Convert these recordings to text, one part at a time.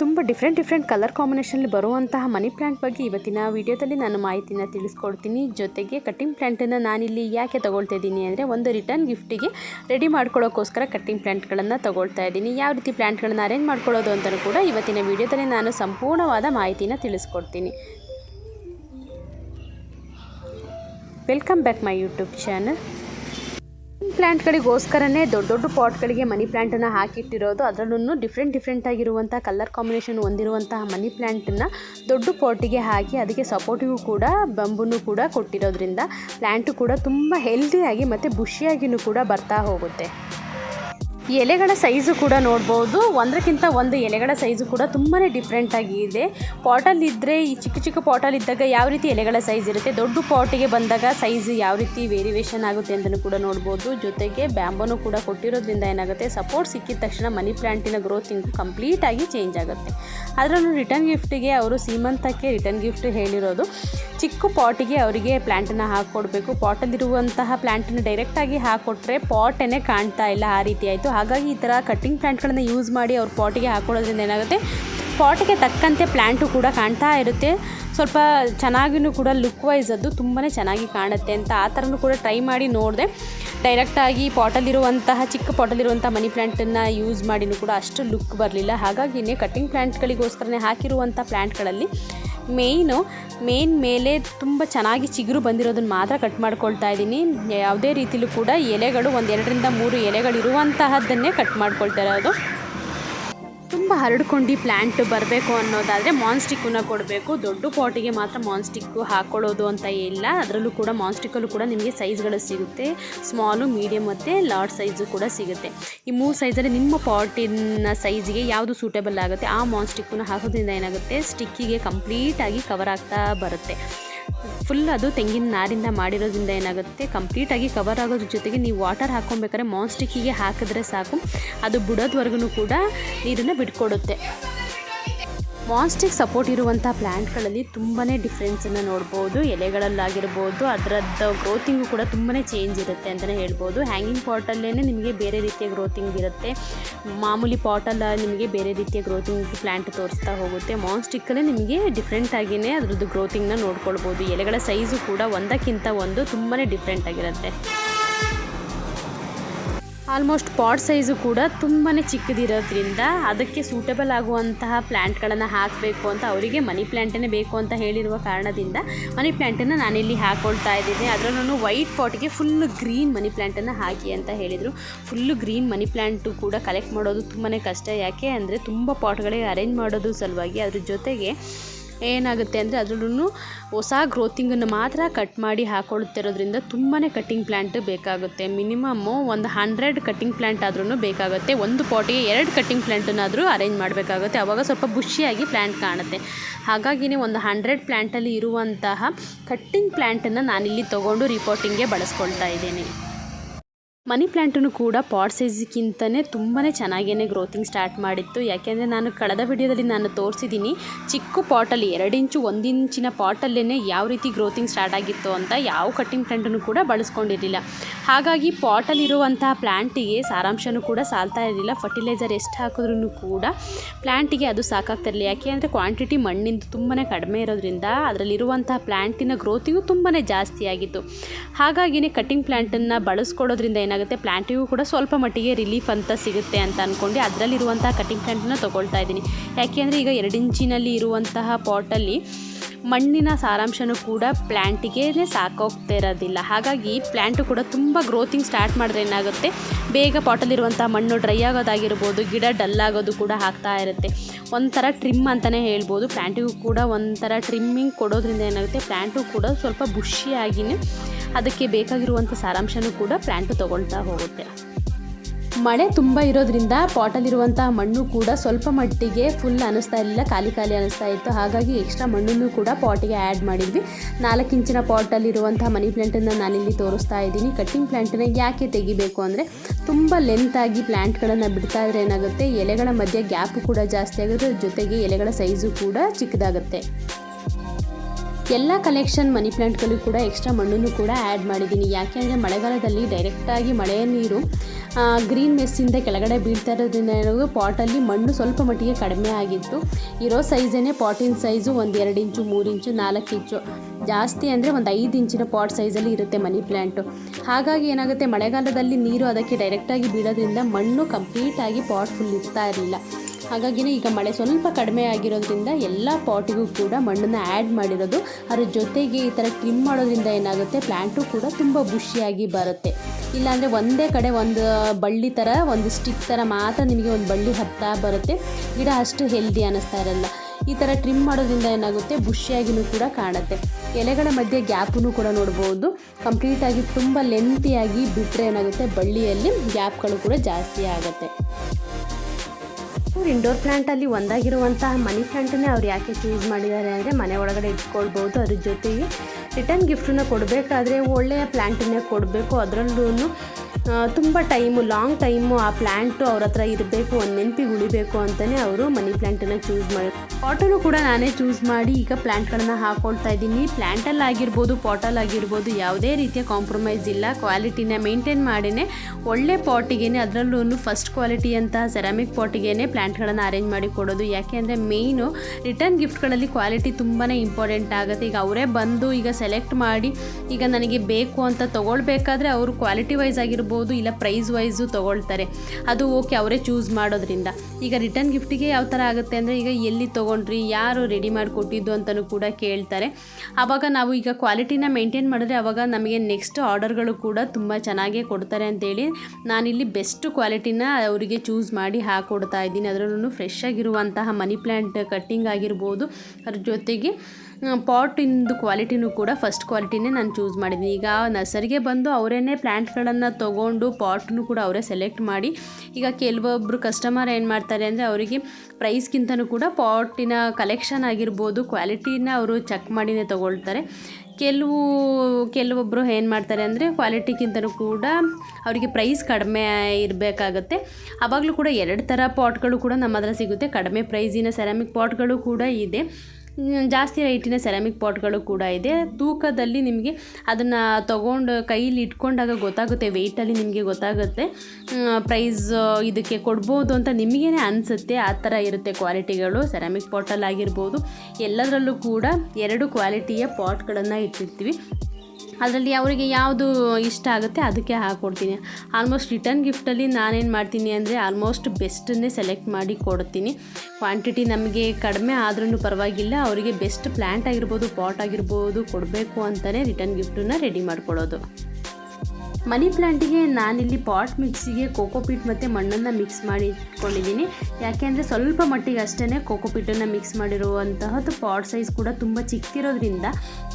ತುಂಬ different different colour ಕಾಂಬಿನೇಷನಲ್ಲಿ ಬರುವಂತಹ ಮನಿ plant ಬಗ್ಗೆ ಇವತ್ತಿನ ವಿಡಿಯೋದಲ್ಲಿ ನಾನು ಮಾಹಿತಿನ ತಿಳಿಸ್ಕೊಡ್ತೀನಿ. ಜೊತೆಗೆ ಕಟ್ಟಿಂಗ್ ಪ್ಲ್ಯಾಂಟನ್ನು ನಾನಿಲ್ಲಿ ಯಾಕೆ ತಗೊಳ್ತಾ ಇದ್ದೀನಿ ಅಂದರೆ ಒಂದು ರಿಟರ್ನ್ ಗಿಫ್ಟಿಗೆ ರೆಡಿ ಮಾಡ್ಕೊಳ್ಳೋಕ್ಕೋಸ್ಕರ ಕಟ್ಟಿಂಗ್ ಪ್ಲ್ಯಾಂಟ್ಗಳನ್ನು ತಗೊಳ್ತಾ ಇದ್ದೀನಿ. ಯಾವ ರೀತಿ ಪ್ಲ್ಯಾಂಟ್ಗಳನ್ನು ಅರೇಂಜ್ ಮಾಡ್ಕೊಳ್ಳೋದು ಅಂತಲೂ ಕೂಡ ಇವತ್ತಿನ ವಿಡಿಯೋದಲ್ಲಿ ನಾನು ಸಂಪೂರ್ಣವಾದ ಮಾಹಿತಿನ ತಿಳಿಸ್ಕೊಡ್ತೀನಿ. Welcome back my YouTube channel ಪ್ಲ್ಯಾಂಟ್ಗಳಿಗೋಸ್ಕರನೇ ದೊಡ್ಡ ದೊಡ್ಡ ಪಾಟ್ಗಳಿಗೆ ಮನಿ ಪ್ಲ್ಯಾಂಟನ್ನು ಹಾಕಿಟ್ಟಿರೋದು. ಅದರಲ್ಲೂ ಡಿಫ್ರೆಂಟ್ ಡಿಫ್ರೆಂಟ್ ಆಗಿರುವಂಥ ಕಲರ್ ಕಾಂಬಿನೇಷನ್ ಹೊಂದಿರುವಂತಹ ಮನಿ ಪ್ಲ್ಯಾಂಟನ್ನು ದೊಡ್ಡ ಪಾಟಿಗೆ ಹಾಕಿ ಅದಕ್ಕೆ ಸಪೋರ್ಟಿಗೂ ಕೂಡ, ಬಂಬುನು ಕೂಡ ಕೊಟ್ಟಿರೋದ್ರಿಂದ ಪ್ಲ್ಯಾಂಟು ಕೂಡ ತುಂಬ ಹೆಲ್ದಿಯಾಗಿ ಮತ್ತು ಬುಷಿಯಾಗಿಯೂ ಕೂಡ ಬರ್ತಾ ಹೋಗುತ್ತೆ. ಎಲೆಗಳ ಸೈಜು ಕೂಡ ನೋಡ್ಬೋದು. ಒಂದಕ್ಕಿಂತ ಒಂದು ಎಲೆಗಳ ಸೈಜು ಕೂಡ ತುಂಬಾ ಡಿಫ್ರೆಂಟಾಗಿ ಇದೆ. ಪಾಟಲ್ಲಿ ಇದ್ದರೆ ಈ ಚಿಕ್ಕ ಚಿಕ್ಕ ಪಾಟಲ್ಲಿ ಇದ್ದಾಗ ಯಾವ ರೀತಿ ಎಲೆಗಳ ಸೈಜ್ ಇರುತ್ತೆ, ದೊಡ್ಡ ಪಾಟಿಗೆ ಬಂದಾಗ ಸೈಜ್ ಯಾವ ರೀತಿ ವೇರಿಯೇಷನ್ ಆಗುತ್ತೆ ಅಂತಲೂ ಕೂಡ ನೋಡ್ಬೋದು. ಜೊತೆಗೆ ಬ್ಯಾಂಬೋನು ಕೂಡ ಕೊಟ್ಟಿರೋದ್ರಿಂದ ಏನಾಗುತ್ತೆ ಸಪೋರ್ಟ್ ಸಿಕ್ಕಿದ ತಕ್ಷಣ ಮನಿ ಪ್ಲ್ಯಾಂಟಿನ ಕಂಪ್ಲೀಟ್ ಕಂಪ್ಲೀಟಾಗಿ ಚೇಂಜ್ ಆಗುತ್ತೆ. ಅದರಲ್ಲೂ ರಿಟರ್ನ್ ಗಿಫ್ಟಿಗೆ ಅವರು ಸೀಮಂತಕ್ಕೆ ರಿಟರ್ನ್ ಗಿಫ್ಟ್ ಹೇಳಿರೋದು. ಚಿಕ್ಕ ಪಾಟಿಗೆ ಅವರಿಗೆ ಪ್ಲ್ಯಾಂಟನ್ನು ಹಾಕ್ಕೊಡ್ಬೇಕು ಪಾಟಲ್ಲಿರುವಂತಹ ಪ್ಲ್ಯಾಂಟನ್ನು ಡೈರೆಕ್ಟಾಗಿ ಹಾಕ್ಕೊಟ್ರೆ ಪಾಟೇ ಕಾಣ್ತಾ ಇಲ್ಲ, ಆ ರೀತಿ ಆಯಿತು. ಹಾಗಾಗಿ ಈ ಥರ ಕಟ್ಟಿಂಗ್ ಪ್ಲ್ಯಾಂಟ್ಗಳನ್ನು ಯೂಸ್ ಮಾಡಿ ಅವ್ರ ಪಾಟಿಗೆ ಹಾಕೊಳ್ಳೋದ್ರಿಂದ ಏನಾಗುತ್ತೆ? ಪಾಟಿಗೆ ತಕ್ಕಂತೆ ಪ್ಲ್ಯಾಂಟು ಕೂಡ ಕಾಣ್ತಾ ಇರುತ್ತೆ. ಸ್ವಲ್ಪ ಚೆನ್ನಾಗಿಯೂ ಕೂಡ ಲುಕ್ ವೈಸ್ ಅದು ತುಂಬಾ ಚೆನ್ನಾಗಿ ಕಾಣುತ್ತೆ ಅಂತ ಆ ಥರನೂ ಕೂಡ ಟ್ರೈ ಮಾಡಿ ನೋಡಿದೆ. ಡೈರೆಕ್ಟಾಗಿ ಪಾಟಲ್ಲಿರುವಂತಹ ಚಿಕ್ಕ ಪಾಟಲ್ಲಿರುವಂಥ ಮನಿ ಪ್ಲ್ಯಾಂಟನ್ನು ಯೂಸ್ ಮಾಡಿನೂ ಕೂಡ ಅಷ್ಟು ಲುಕ್ ಬರಲಿಲ್ಲ. ಹಾಗಾಗಿನೇ ಕಟ್ಟಿಂಗ್ ಪ್ಲ್ಯಾಂಟ್ಗಳಿಗೋಸ್ಕರನೇ ಹಾಕಿರುವಂಥ ಪ್ಲ್ಯಾಂಟ್ಗಳಲ್ಲಿ ಮೇಯ್ನು, ಮೇನ್ ಮೇಲೆ ತುಂಬ ಚೆನ್ನಾಗಿ ಚಿಗುರು ಬಂದಿರೋದನ್ನು ಮಾತ್ರ ಕಟ್ ಮಾಡ್ಕೊಳ್ತಾ ಇದ್ದೀನಿ. ಯಾವುದೇ ರೀತಿಲೂ ಕೂಡ ಎಲೆಗಳು ಒಂದೆರಡರಿಂದ ಮೂರು ಎಲೆಗಳು ಇರುವಂತಹದ್ದನ್ನೇ ಕಟ್ ಮಾಡ್ಕೊಳ್ತಾ ಇರೋದು. ತುಂಬ ಹರಡ್ಕೊಂಡು ಪ್ಲ್ಯಾಂಟ್ ಬರಬೇಕು ಅನ್ನೋದಾದರೆ ಮಾನ್ಸ್ಟಿಕ್ಕನ್ನ ಕೊಡಬೇಕು. ದೊಡ್ಡ ಪಾಟಿಗೆ ಮಾತ್ರ ಮಾನ್ಸ್ಟಿಕ್ಕು ಹಾಕ್ಕೊಳ್ಳೋದು ಅಂತ ಇಲ್ಲ. ಅದರಲ್ಲೂ ಕೂಡ ಮಾನ್ಸ್ಟಿಕ್ಕಲ್ಲೂ ಕೂಡ ನಿಮಗೆ ಸೈಜ್ಗಳು ಸಿಗುತ್ತೆ. ಸ್ಮಾಲು ಮೀಡಿಯಮ್ ಮತ್ತು ಲಾರ್ಜ್ ಸೈಜು ಕೂಡ ಸಿಗುತ್ತೆ. ಈ ಮೂರು ಸೈಜಲ್ಲಿ ನಿಮ್ಮ ಪಾಟಿನ ಸೈಜ್ಗೆ ಯಾವುದು ಸೂಟೇಬಲ್ ಆಗುತ್ತೆ ಆ ಮಾನ್ಸ್ಟಿಕ್ಕನ್ನು ಹಾಕೋದ್ರಿಂದ ಏನಾಗುತ್ತೆ? ಸ್ಟಿಕ್ಕಿಗೆ ಕಂಪ್ಲೀಟಾಗಿ ಕವರ್ ಆಗ್ತಾ ಬರುತ್ತೆ. ಫುಲ್ ಅದು ತೆಂಗಿನ ನಾರಿಂದ ಮಾಡಿರೋದ್ರಿಂದ ಏನಾಗುತ್ತೆ? ಕಂಪ್ಲೀಟಾಗಿ ಕವರ್ ಆಗೋದ್ರ ಜೊತೆಗೆ ನೀವು ವಾಟರ್ ಹಾಕ್ಕೊಬೇಕಾದ್ರೆ ಮಾನ್ಸ್ಟಿಕ್ಕಿಗೆ ಹಾಕಿದ್ರೆ ಸಾಕು. ಅದು ಬಿಡೋದ್ವರೆಗೂ ಕೂಡ ನೀರನ್ನು ಬಿಟ್ಕೊಡುತ್ತೆ ಮಾನ್ಸ್ಟಿಕ್ ಸಪೋರ್ಟ್ ಇರುವಂಥ ಪ್ಲ್ಯಾಂಟ್ಗಳಲ್ಲಿ ತುಂಬಾ ಡಿಫ್ರೆನ್ಸನ್ನು ನೋಡ್ಬೋದು, ಎಲೆಗಳಲ್ಲಾಗಿರ್ಬೋದು, ಅದರದ್ದು ಗ್ರೋತಿಂಗು ಕೂಡ ತುಂಬಾ ಚೇಂಜ್ ಇರುತ್ತೆ ಅಂತಲೇ ಹೇಳ್ಬೋದು. ಹ್ಯಾಂಗಿಂಗ್ ಪಾಟಲ್ಲೇ ನಿಮಗೆ ಬೇರೆ ರೀತಿಯ ಗ್ರೋತಿಂಗ್ ಇರುತ್ತೆ. ಮಾಮೂಲಿ ಪಾಟಲ್ಲ ನಿಮಗೆ ಬೇರೆ ರೀತಿಯ ಗ್ರೋತಿಂಗ್ ಪ್ಲ್ಯಾಂಟ್ ತೋರಿಸ್ತಾ ಹೋಗುತ್ತೆ. ಮಾನ್ಸ್ಟಿಕ್ಕಲ್ಲೇ ನಿಮಗೆ ಡಿಫ್ರೆಂಟಾಗಿಯೇ ಅದರದ್ದು ಗ್ರೋತಿಂಗ್ನ ನೋಡ್ಕೊಳ್ಬೋದು. ಎಲೆಗಳ ಸೈಜು ಕೂಡ ಒಂದಕ್ಕಿಂತ ಒಂದು ತುಂಬಾ ಡಿಫ್ರೆಂಟ್ ಆಗಿರುತ್ತೆ. ಆಲ್ಮೋಸ್ಟ್ ಪಾಟ್ ಸೈಜು ಕೂಡ ತುಂಬಾ ಚಿಕ್ಕದಿರೋದ್ರಿಂದ ಅದಕ್ಕೆ ಸೂಟಬಲ್ ಆಗುವಂತಹ ಪ್ಲ್ಯಾಂಟ್ಗಳನ್ನು ಹಾಕಬೇಕು ಅಂತ ಅವರಿಗೆ ಮನಿ ಪ್ಲ್ಯಾಂಟೇ ಬೇಕು ಅಂತ ಹೇಳಿರುವ ಕಾರಣದಿಂದ ಮನಿ ಪ್ಲ್ಯಾಂಟನ್ನು ನಾನಿಲ್ಲಿ ಹಾಕ್ಕೊಳ್ತಾ ಇದ್ದೀನಿ. ಅದರಲ್ಲೂ ವೈಟ್ ಪಾಟ್ಗೆ ಫುಲ್ಲು ಗ್ರೀನ್ ಮನಿ ಪ್ಲ್ಯಾಂಟನ್ನು ಹಾಕಿ ಅಂತ ಹೇಳಿದರು. ಫುಲ್ಲು ಗ್ರೀನ್ ಮನಿ ಪ್ಲ್ಯಾಂಟು ಕೂಡ ಕಲೆಕ್ಟ್ ಮಾಡೋದು ತುಂಬಾ ಕಷ್ಟ. ಯಾಕೆ ಅಂದರೆ ತುಂಬ ಪಾಟ್ಗಳಿಗೆ ಅರೇಂಜ್ ಮಾಡೋದು ಸಲುವಾಗಿ ಅದ್ರ ಜೊತೆಗೆ ಏನಾಗುತ್ತೆ ಅಂದರೆ ಅದರಲ್ಲೂ ಹೊಸ ಗ್ರೋತಿಂಗನ್ನು ಮಾತ್ರ ಕಟ್ ಮಾಡಿ ಹಾಕ್ಕೊಳ್ತಿರೋದ್ರಿಂದ ತುಂಬಾ ಕಟ್ಟಿಂಗ್ ಪ್ಲ್ಯಾಂಟ್ ಬೇಕಾಗುತ್ತೆ. ಮಿನಿಮಮ್ಮು ಒಂದು ಹಂಡ್ರೆಡ್ ಕಟ್ಟಿಂಗ್ ಪ್ಲ್ಯಾಂಟ್ ಆದ್ರೂ ಬೇಕಾಗುತ್ತೆ. ಒಂದು ಪಾಟಿಗೆ ಎರಡು ಕಟ್ಟಿಂಗ್ ಪ್ಲ್ಯಾಂಟನ್ನಾದರೂ ಅರೇಂಜ್ ಮಾಡಬೇಕಾಗುತ್ತೆ. ಆವಾಗ ಸ್ವಲ್ಪ ಬುಷಿಯಾಗಿ ಪ್ಲ್ಯಾಂಟ್ ಕಾಣುತ್ತೆ. ಹಾಗಾಗಿನೇ ಒಂದು ಹಂಡ್ರೆಡ್ ಪ್ಲ್ಯಾಂಟಲ್ಲಿ ಇರುವಂತಹ ಕಟ್ಟಿಂಗ್ ಪ್ಲ್ಯಾಂಟನ್ನು ನಾನಿಲ್ಲಿ ತೊಗೊಂಡು ರಿಪೋರ್ಟಿಂಗ್ಗೆ ಬಳಸ್ಕೊಳ್ತಾ ಇದ್ದೀನಿ. ಮನಿ ಪ್ಲ್ಯಾಂಟನ್ನು ಕೂಡ ಪಾಟ್ ಸೈಜಿಗಿಂತಲೇ ತುಂಬಾ ಚೆನ್ನಾಗೇ ಗ್ರೋತಿಂಗ್ ಸ್ಟಾರ್ಟ್ ಮಾಡಿತ್ತು. ಯಾಕೆಂದರೆ ನಾನು ಕಳೆದ ವಿಡಿಯೋದಲ್ಲಿ ನಾನು ತೋರಿಸಿದ್ದೀನಿ, ಚಿಕ್ಕ ಪಾಟಲ್ಲಿ, ಎರಡು ಇಂಚು ಒಂದು ಇಂಚಿನ ಪಾಟಲ್ಲೇ ಯಾವ ರೀತಿ ಗ್ರೋತಿಂಗ್ ಸ್ಟಾರ್ಟ್ ಆಗಿತ್ತು ಅಂತ ಯಾವ ಕಟ್ಟಿಂಗ್ ಪ್ಲ್ಯಾಂಟನ್ನು ಕೂಡ ಬಳಸ್ಕೊಂಡಿರಲಿಲ್ಲ. ಹಾಗಾಗಿ ಪಾಟಲ್ಲಿರುವಂತಹ ಪ್ಲ್ಯಾಂಟಿಗೆ ಸಾರಾಂಶನೂ ಕೂಡ ಸಾಲ್ತಾ ಇರಲಿಲ್ಲ. ಫರ್ಟಿಲೈಸರ್ ಎಷ್ಟು ಹಾಕಿದ್ರೂ ಕೂಡ ಪ್ಲ್ಯಾಂಟಿಗೆ ಅದು ಸಾಕಾಗ್ತಿರಲಿಲ್ಲ ಯಾಕೆ ಅಂದರೆ ಕ್ವಾಂಟಿಟಿ ಮಣ್ಣಿಂದು ತುಂಬಾ ಕಡಿಮೆ ಇರೋದ್ರಿಂದ ಅದರಲ್ಲಿರುವಂತಹ ಪ್ಲ್ಯಾಂಟಿನ ಗ್ರೋತಿಂಗು ತುಂಬಾ ಜಾಸ್ತಿ ಆಗಿತ್ತು. ಹಾಗಾಗಿನೇ ಕಟ್ಟಿಂಗ್ ಪ್ಲ್ಯಾಂಟನ್ನು ಬಳಸ್ಕೊಡೋದ್ರಿಂದ ಏನಾಗುತ್ತೆ ಪ್ಲ್ಯಾಂಟಿಗೂ ಕೂಡ ಸ್ವಲ್ಪ ಮಟ್ಟಿಗೆ ರಿಲೀಫ್ ಅಂತ ಸಿಗುತ್ತೆ ಅಂತ ಅಂದ್ಕೊಂಡು ಅದರಲ್ಲಿರುವಂತಹ ಕಟಿಂಗ್ ಪ್ಲ್ಯಾಂಟನ್ನ ತೊಗೊಳ್ತಾ ಇದ್ದೀನಿ. ಯಾಕೆಂದರೆ ಈಗ ಎರಡು ಇಂಚಿನಲ್ಲಿ ಇರುವಂತಹ ಪಾಟಲ್ಲಿ ಮಣ್ಣಿನ ಸಾರಾಂಶನೂ ಕೂಡ ಪ್ಲ್ಯಾಂಟಿಗೆ ಸಾಕೋಗ್ತಾ ಇರೋದಿಲ್ಲ. ಹಾಗಾಗಿ ಪ್ಲ್ಯಾಂಟು ಕೂಡ ತುಂಬ ಗ್ರೋತಿಂಗ್ ಸ್ಟಾರ್ಟ್ ಮಾಡಿದ್ರೆ ಏನಾಗುತ್ತೆ, ಬೇಗ ಪಾಟಲ್ಲಿರುವಂಥ ಮಣ್ಣು ಡ್ರೈ ಆಗೋದಾಗಿರ್ಬೋದು, ಗಿಡ ಡಲ್ ಆಗೋದು ಕೂಡ ಆಗ್ತಾ ಇರುತ್ತೆ. ಒಂಥರ ಟ್ರಿಮ್ ಅಂತಲೇ ಹೇಳ್ಬೋದು. ಪ್ಲ್ಯಾಂಟಿಗೂ ಕೂಡ ಒಂಥರ ಟ್ರಿಮ್ಮಿಂಗ್ ಕೊಡೋದ್ರಿಂದ ಏನಾಗುತ್ತೆ ಪ್ಲ್ಯಾಂಟು ಕೂಡ ಸ್ವಲ್ಪ ಬುಷಿಯಾಗಿಯೇ ಅದಕ್ಕೆ ಬೇಕಾಗಿರುವಂಥ ಸಾರಾಂಶನೂ ಕೂಡ ಪ್ಲ್ಯಾಂಟು ತೊಗೊಳ್ತಾ ಹೋಗುತ್ತೆ. ಮಳೆ ತುಂಬ ಇರೋದ್ರಿಂದ ಪಾಟಲ್ಲಿರುವಂಥ ಮಣ್ಣು ಕೂಡ ಸ್ವಲ್ಪ ಮಟ್ಟಿಗೆ ಫುಲ್ ಅನ್ನಿಸ್ತಾ ಇರಲಿಲ್ಲ, ಖಾಲಿ ಖಾಲಿ ಅನ್ನಿಸ್ತಾ ಇತ್ತು. ಹಾಗಾಗಿ ಎಕ್ಸ್ಟ್ರಾ ಮಣ್ಣನ್ನು ಕೂಡ ಪಾಟಿಗೆ ಆ್ಯಡ್ ಮಾಡಿದ್ವಿ. ನಾಲ್ಕು ಇಂಚಿನ ಪಾಟಲ್ಲಿರುವಂಥ ಮನಿ ಪ್ಲ್ಯಾಂಟನ್ನು ನಾನಿಲ್ಲಿ ತೋರಿಸ್ತಾ ಇದ್ದೀನಿ. ಕಟ್ಟಿಂಗ್ ಪ್ಲ್ಯಾಂಟನ್ನು ಯಾಕೆ ತೆಗಿಬೇಕು ಅಂದರೆ ತುಂಬ ಲೆಂತಾಗಿ ಪ್ಲ್ಯಾಂಟ್ಗಳನ್ನು ಬಿಡ್ತಾ ಇದ್ರೆ ಏನಾಗುತ್ತೆ? ಎಲೆಗಳ ಮಧ್ಯೆ ಗ್ಯಾಪು ಕೂಡ ಜಾಸ್ತಿ ಆಗುತ್ತೆ. ಜೊತೆಗೆ ಎಲೆಗಳ ಸೈಜು ಕೂಡ ಚಿಕ್ಕದಾಗುತ್ತೆ. ಎಲ್ಲ ಕಲೆಕ್ಷನ್ ಮನಿ ಪ್ಲ್ಯಾಂಟ್ಗಳು ಕೂಡ ಎಕ್ಸ್ಟ್ರಾ ಮಣ್ಣನ್ನು ಕೂಡ ಆ್ಯಡ್ ಮಾಡಿದ್ದೀನಿ. ಯಾಕೆಂದರೆ ಮಳೆಗಾಲದಲ್ಲಿ ಡೈರೆಕ್ಟಾಗಿ ಮಳೆಯ ನೀರು ಗ್ರೀನ್ ಮೆಸ್ಸಿಂದ ಕೆಳಗಡೆ ಬೀಳ್ತಾ ಇರೋದ್ರಿಂದ ಪಾಟಲ್ಲಿ ಮಣ್ಣು ಸ್ವಲ್ಪ ಮಟ್ಟಿಗೆ ಕಡಿಮೆ ಆಗಿತ್ತು. ಇರೋ ಸೈಜೇ ಪಾಟಿನ ಸೈಜು ಒಂದು ಎರಡು ಇಂಚು, ಮೂರು ಇಂಚು, ನಾಲ್ಕು ಇಂಚು, ಜಾಸ್ತಿ ಅಂದರೆ ಒಂದು ಐದು ಇಂಚಿನ ಪಾಟ್ ಸೈಜಲ್ಲಿ ಇರುತ್ತೆ ಮನಿ ಪ್ಲ್ಯಾಂಟು ಹಾಗಾಗಿ ಏನಾಗುತ್ತೆ ಮಳೆಗಾಲದಲ್ಲಿ ನೀರು ಅದಕ್ಕೆ ಡೈರೆಕ್ಟಾಗಿ ಬೀಳೋದ್ರಿಂದ ಮಣ್ಣು ಕಂಪ್ಲೀಟಾಗಿ ಪಾಟ್ ಫುಲ್ ಇರ್ತಾ ಇರಲಿಲ್ಲ. ಹಾಗಾಗಿನೇ ಈಗ ಮಳೆ ಸ್ವಲ್ಪ ಕಡಿಮೆ ಆಗಿರೋದ್ರಿಂದ ಎಲ್ಲ ಪಾಟಿಗೂ ಕೂಡ ಮಣ್ಣನ್ನು ಆ್ಯಡ್ ಮಾಡಿರೋದು. ಅದ್ರ ಜೊತೆಗೆ ಈ ಥರ ಟ್ರಿಮ್ ಮಾಡೋದ್ರಿಂದ ಏನಾಗುತ್ತೆ? ಪ್ಲ್ಯಾಂಟು ಕೂಡ ತುಂಬ ಬುಷಿಯಾಗಿ ಬರುತ್ತೆ. ಇಲ್ಲಾಂದರೆ ಒಂದೇ ಕಡೆ ಒಂದು ಬಳ್ಳಿ ಥರ ಒಂದು ಸ್ಟಿಕ್ ಥರ ಮಾತ್ರ ನಿಮಗೆ ಒಂದು ಬಳ್ಳಿ ಹತ್ತಾ ಬರುತ್ತೆ. ಗಿಡ ಅಷ್ಟು ಹೆಲ್ದಿ ಅನ್ನಿಸ್ತಾ ಇರಲ್ಲ. ಈ ಥರ ಟ್ರಿಮ್ ಮಾಡೋದ್ರಿಂದ ಏನಾಗುತ್ತೆ? ಬುಷಿಯಾಗಿನೂ ಕೂಡ ಕಾಣುತ್ತೆ. ಎಲೆಗಳ ಮಧ್ಯೆ ಗ್ಯಾಪನ್ನು ಕೂಡ ನೋಡ್ಬೋದು. ಕಂಪ್ಲೀಟಾಗಿ ತುಂಬ ಲೆಂತಿಯಾಗಿ ಬಿಟ್ಟರೆ ಏನಾಗುತ್ತೆ? ಬಳ್ಳಿಯಲ್ಲಿ ಗ್ಯಾಪ್ಗಳು ಕೂಡ ಜಾಸ್ತಿ ಆಗುತ್ತೆ. ಇಂಡೋರ್ ಪ್ಲ್ಯಾಂಟಲ್ಲಿ ಒಂದಾಗಿರುವಂತಹ ಮನಿ ಪ್ಲ್ಯಾಂಟನ್ನೇ ಅವ್ರು ಯಾಕೆ ಚೂಸ್ ಮಾಡಿದ್ದಾರೆ ಅಂದರೆ ಮನೆ ಒಳಗಡೆ ಇಟ್ಕೊಳ್ಬೋದು. ಅದ್ರ ಜೊತೆಗೆ ರಿಟರ್ನ್ ಗಿಫ್ಟನ್ನ ಕೊಡಬೇಕಾದ್ರೆ ಒಳ್ಳೆಯ ಪ್ಲ್ಯಾಂಟನ್ನೇ ಕೊಡಬೇಕು. ಅದರಲ್ಲೂ ತುಂಬ ಟೈಮು ಲಾಂಗ್ ಟೈಮು ಆ ಪ್ಲ್ಯಾಂಟು ಅವ್ರ ಹತ್ರ ಇರಬೇಕು, ಒಂದು ನೆನಪಿಗೆ ಉಳಿಬೇಕು ಅಂತಲೇ ಅವರು ಮನಿ ಪ್ಲ್ಯಾಂಟನ್ನು ಚೂಸ್ ಮಾಡಿ ಪಾಟನ್ನು ಕೂಡ ನಾನೇ ಚೂಸ್ ಮಾಡಿ ಈಗ ಪ್ಲ್ಯಾಂಟ್ಗಳನ್ನು ಹಾಕ್ಕೊಳ್ತಾ ಇದ್ದೀನಿ. ಪ್ಲ್ಯಾಂಟಲ್ಲಿ ಆಗಿರ್ಬೋದು ಪಾಟಲ್ಲಿ ಆಗಿರ್ಬೋದು, ಯಾವುದೇ ರೀತಿಯ ಕಾಂಪ್ರಮೈಸ್ ಇಲ್ಲ. ಕ್ವಾಲಿಟಿನ ಮೇಂಟೈನ್ ಮಾಡಿನೇ. ಒಳ್ಳೆ ಪಾಟಿಗೆ ಅದರಲ್ಲೂ ಫಸ್ಟ್ ಕ್ವಾಲಿಟಿ ಅಂತ ಸೆರಾಮಿಕ್ ಪಾಟಿಗೇನೆ ಪ್ಲ್ಯಾಂಟ್ಗಳನ್ನು ಅರೇಂಜ್ ಮಾಡಿ ಕೊಡೋದು. ಯಾಕೆ ಅಂದರೆ ಮೇಯ್ನು ರಿಟರ್ನ್ ಗಿಫ್ಟ್ಗಳಲ್ಲಿ ಕ್ವಾಲಿಟಿ ತುಂಬಾ ಇಂಪಾರ್ಟೆಂಟ್ ಆಗುತ್ತೆ. ಈಗ ಅವರೇ ಬಂದು ಈಗ ಸೆಲೆಕ್ಟ್ ಮಾಡಿ ಈಗ ನನಗೆ ಬೇಕು ಅಂತ ತೊಗೊಳ್ಬೇಕಾದ್ರೆ ಅವರು ಕ್ವಾಲಿಟಿ ವೈಸ್ ಆಗಿರ್ಬೋದು ಇಲ್ಲ ಪ್ರೈಸ್ ವೈಸು ತೊಗೊಳ್ತಾರೆ. ಅದು ಓಕೆ ಅವರೇ ಚೂಸ್ ಮಾಡೋದ್ರಿಂದ. ಈಗ ರಿಟರ್ನ್ ಗಿಫ್ಟಿಗೆ ಯಾವ ಥರ ಆಗುತ್ತೆ ಅಂದರೆ ಈಗ ಎಲ್ಲಿ ತೊಗೊಂಡ್ರಿ, ಯಾರು ರೆಡಿ ಮಾಡಿಕೊಟ್ಟಿದ್ದು ಅಂತಲೂ ಕೂಡ ಕೇಳ್ತಾರೆ. ಆವಾಗ ನಾವು ಈಗ ಕ್ವಾಲಿಟಿನ ಮೇಂಟೈನ್ ಮಾಡಿದ್ರೆ ಆವಾಗ ನಮಗೆ ನೆಕ್ಸ್ಟ್ ಆರ್ಡರ್ಗಳು ಕೂಡ ತುಂಬ ಚೆನ್ನಾಗೇ ಕೊಡ್ತಾರೆ ಅಂತೇಳಿ ನಾನಿಲ್ಲಿ ಬೆಸ್ಟ್ ಕ್ವಾಲಿಟಿನ ಅವರಿಗೆ ಚೂಸ್ ಮಾಡಿ ಹಾಕ್ಕೊಡ್ತಾ ಇದ್ದೀನಿ. ಅದರಲ್ಲೂ ಫ್ರೆಶ್ ಆಗಿರುವಂತಹ ಮನಿ ಪ್ಲ್ಯಾಂಟ್ ಕಟ್ಟಿಂಗ್ ಆಗಿರ್ಬೋದು. ಅದ್ರ ಜೊತೆಗೆ ಪಾಟಿಂದು ಕ್ವಾಲಿಟಿನೂ ಕೂಡ ಫಸ್ಟ್ ಕ್ವಾಲಿಟಿನೇ ನಾನು ಚೂಸ್ ಮಾಡಿದ್ದೀನಿ. ಈಗ ನರ್ಸರಿಗೆ ಬಂದು ಅವರೇನೆ ಪ್ಲ್ಯಾಂಟ್ಗಳನ್ನು ತೊಗೊಂಡು ಪಾಟ್ನು ಕೂಡ ಅವರೇ ಸೆಲೆಕ್ಟ್ ಮಾಡಿ, ಈಗ ಕೆಲವೊಬ್ಬರು ಕಸ್ಟಮರ್ ಏನು ಮಾಡ್ತಾರೆ ಅಂದರೆ ಅವರಿಗೆ ಪ್ರೈಸ್ಗಿಂತನೂ ಕೂಡ ಪಾಟಿನ ಕಲೆಕ್ಷನ್ ಆಗಿರ್ಬೋದು ಕ್ವಾಲಿಟಿನ ಅವರು ಚೆಕ್ ಮಾಡಿನೇ ತೊಗೊಳ್ತಾರೆ. ಕೆಲವು ಕೆಲವೊಬ್ಬರು ಏನು ಮಾಡ್ತಾರೆ ಅಂದರೆ ಕ್ವಾಲಿಟಿಗಿಂತನೂ ಕೂಡ ಅವರಿಗೆ ಪ್ರೈಸ್ ಕಡಿಮೆ ಇರಬೇಕಾಗತ್ತೆ. ಆವಾಗಲೂ ಕೂಡ ಎರಡು ಥರ ಪಾಟ್ಗಳು ಕೂಡ ನಮ್ಮ ಸಿಗುತ್ತೆ. ಕಡಿಮೆ ಪ್ರೈಸಿನ ಸೆರಾಮಿಕ್ ಪಾಟ್ಗಳು ಕೂಡ ಇದೆ. ಜಾಸ್ತಿ ರೈಟಿನ ಸೆರಾಮಿಕ್ ಪಾಟ್ಗಳು ಕೂಡ ಇದೆ. ತೂಕದಲ್ಲಿ ನಿಮಗೆ ಅದನ್ನು ತೊಗೊಂಡು ಕೈಯಲ್ಲಿ ಇಟ್ಕೊಂಡಾಗ ಗೊತ್ತಾಗುತ್ತೆ ವೆಯ್ಟಲ್ಲಿ ನಿಮಗೆ ಗೊತ್ತಾಗುತ್ತೆ. ಪ್ರೈಸ್ ಇದಕ್ಕೆ ಕೊಡ್ಬೋದು ಅಂತ ನಿಮಗೇ ಅನಿಸುತ್ತೆ. ಆ ಥರ ಇರುತ್ತೆ ಕ್ವಾಲಿಟಿಗಳು ಸೆರಾಮಿಕ್ ಪಾಟಲ್ಲಿ ಆಗಿರ್ಬೋದು ಎಲ್ಲದರಲ್ಲೂ ಕೂಡ ಎರಡು ಕ್ವಾಲಿಟಿಯ ಪಾಟ್ಗಳನ್ನು ಇಟ್ಟಿರ್ತೀವಿ. ಅದರಲ್ಲಿ ಅವರಿಗೆ ಯಾವುದು ಇಷ್ಟ ಆಗುತ್ತೆ ಅದಕ್ಕೆ ಹಾಕ್ಕೊಡ್ತೀನಿ ಆಲ್ಮೋಸ್ಟ್ ರಿಟರ್ನ್ ಗಿಫ್ಟಲ್ಲಿ ನಾನೇನು ಮಾಡ್ತೀನಿ ಅಂದರೆ ಆಲ್ಮೋಸ್ಟ್ ಬೆಸ್ಟನ್ನೇ ಸೆಲೆಕ್ಟ್ ಮಾಡಿ ಕೊಡ್ತೀನಿ. ಕ್ವಾಂಟಿಟಿ ನಮಗೆ ಕಡಿಮೆ ಆದ್ರೂ ಪರವಾಗಿಲ್ಲ, ಅವರಿಗೆ ಬೆಸ್ಟ್ ಪ್ಲ್ಯಾಂಟ್ ಆಗಿರ್ಬೋದು ಪಾಟ್ ಆಗಿರ್ಬೋದು ಕೊಡಬೇಕು ಅಂತಲೇ ರಿಟರ್ನ್ ಗಿಫ್ಟನ್ನ ರೆಡಿ ಮಾಡ್ಕೊಳ್ಳೋದು. ಮನಿ ಪ್ಲ್ಯಾಂಟಿಗೆ ನಾನಿಲ್ಲಿ ಪಾಟ್ ಮಿಕ್ಸಿಗೆ ಕೋಕೋಪೀಟ್ ಮತ್ತು ಮಣ್ಣನ್ನು ಮಿಕ್ಸ್ ಮಾಡಿ ಇಟ್ಕೊಂಡಿದ್ದೀನಿ ಯಾಕೆಂದರೆ ಸ್ವಲ್ಪ ಮಟ್ಟಿಗೆ ಅಷ್ಟೇ ಕೋಕೋಪೀಟನ್ನು ಮಿಕ್ಸ್ ಮಾಡಿರುವಂತಹದ್ದು. ಪಾಟ್ ಸೈಜ್ ಕೂಡ ತುಂಬ ಚಿಕ್ಕಿರೋದ್ರಿಂದ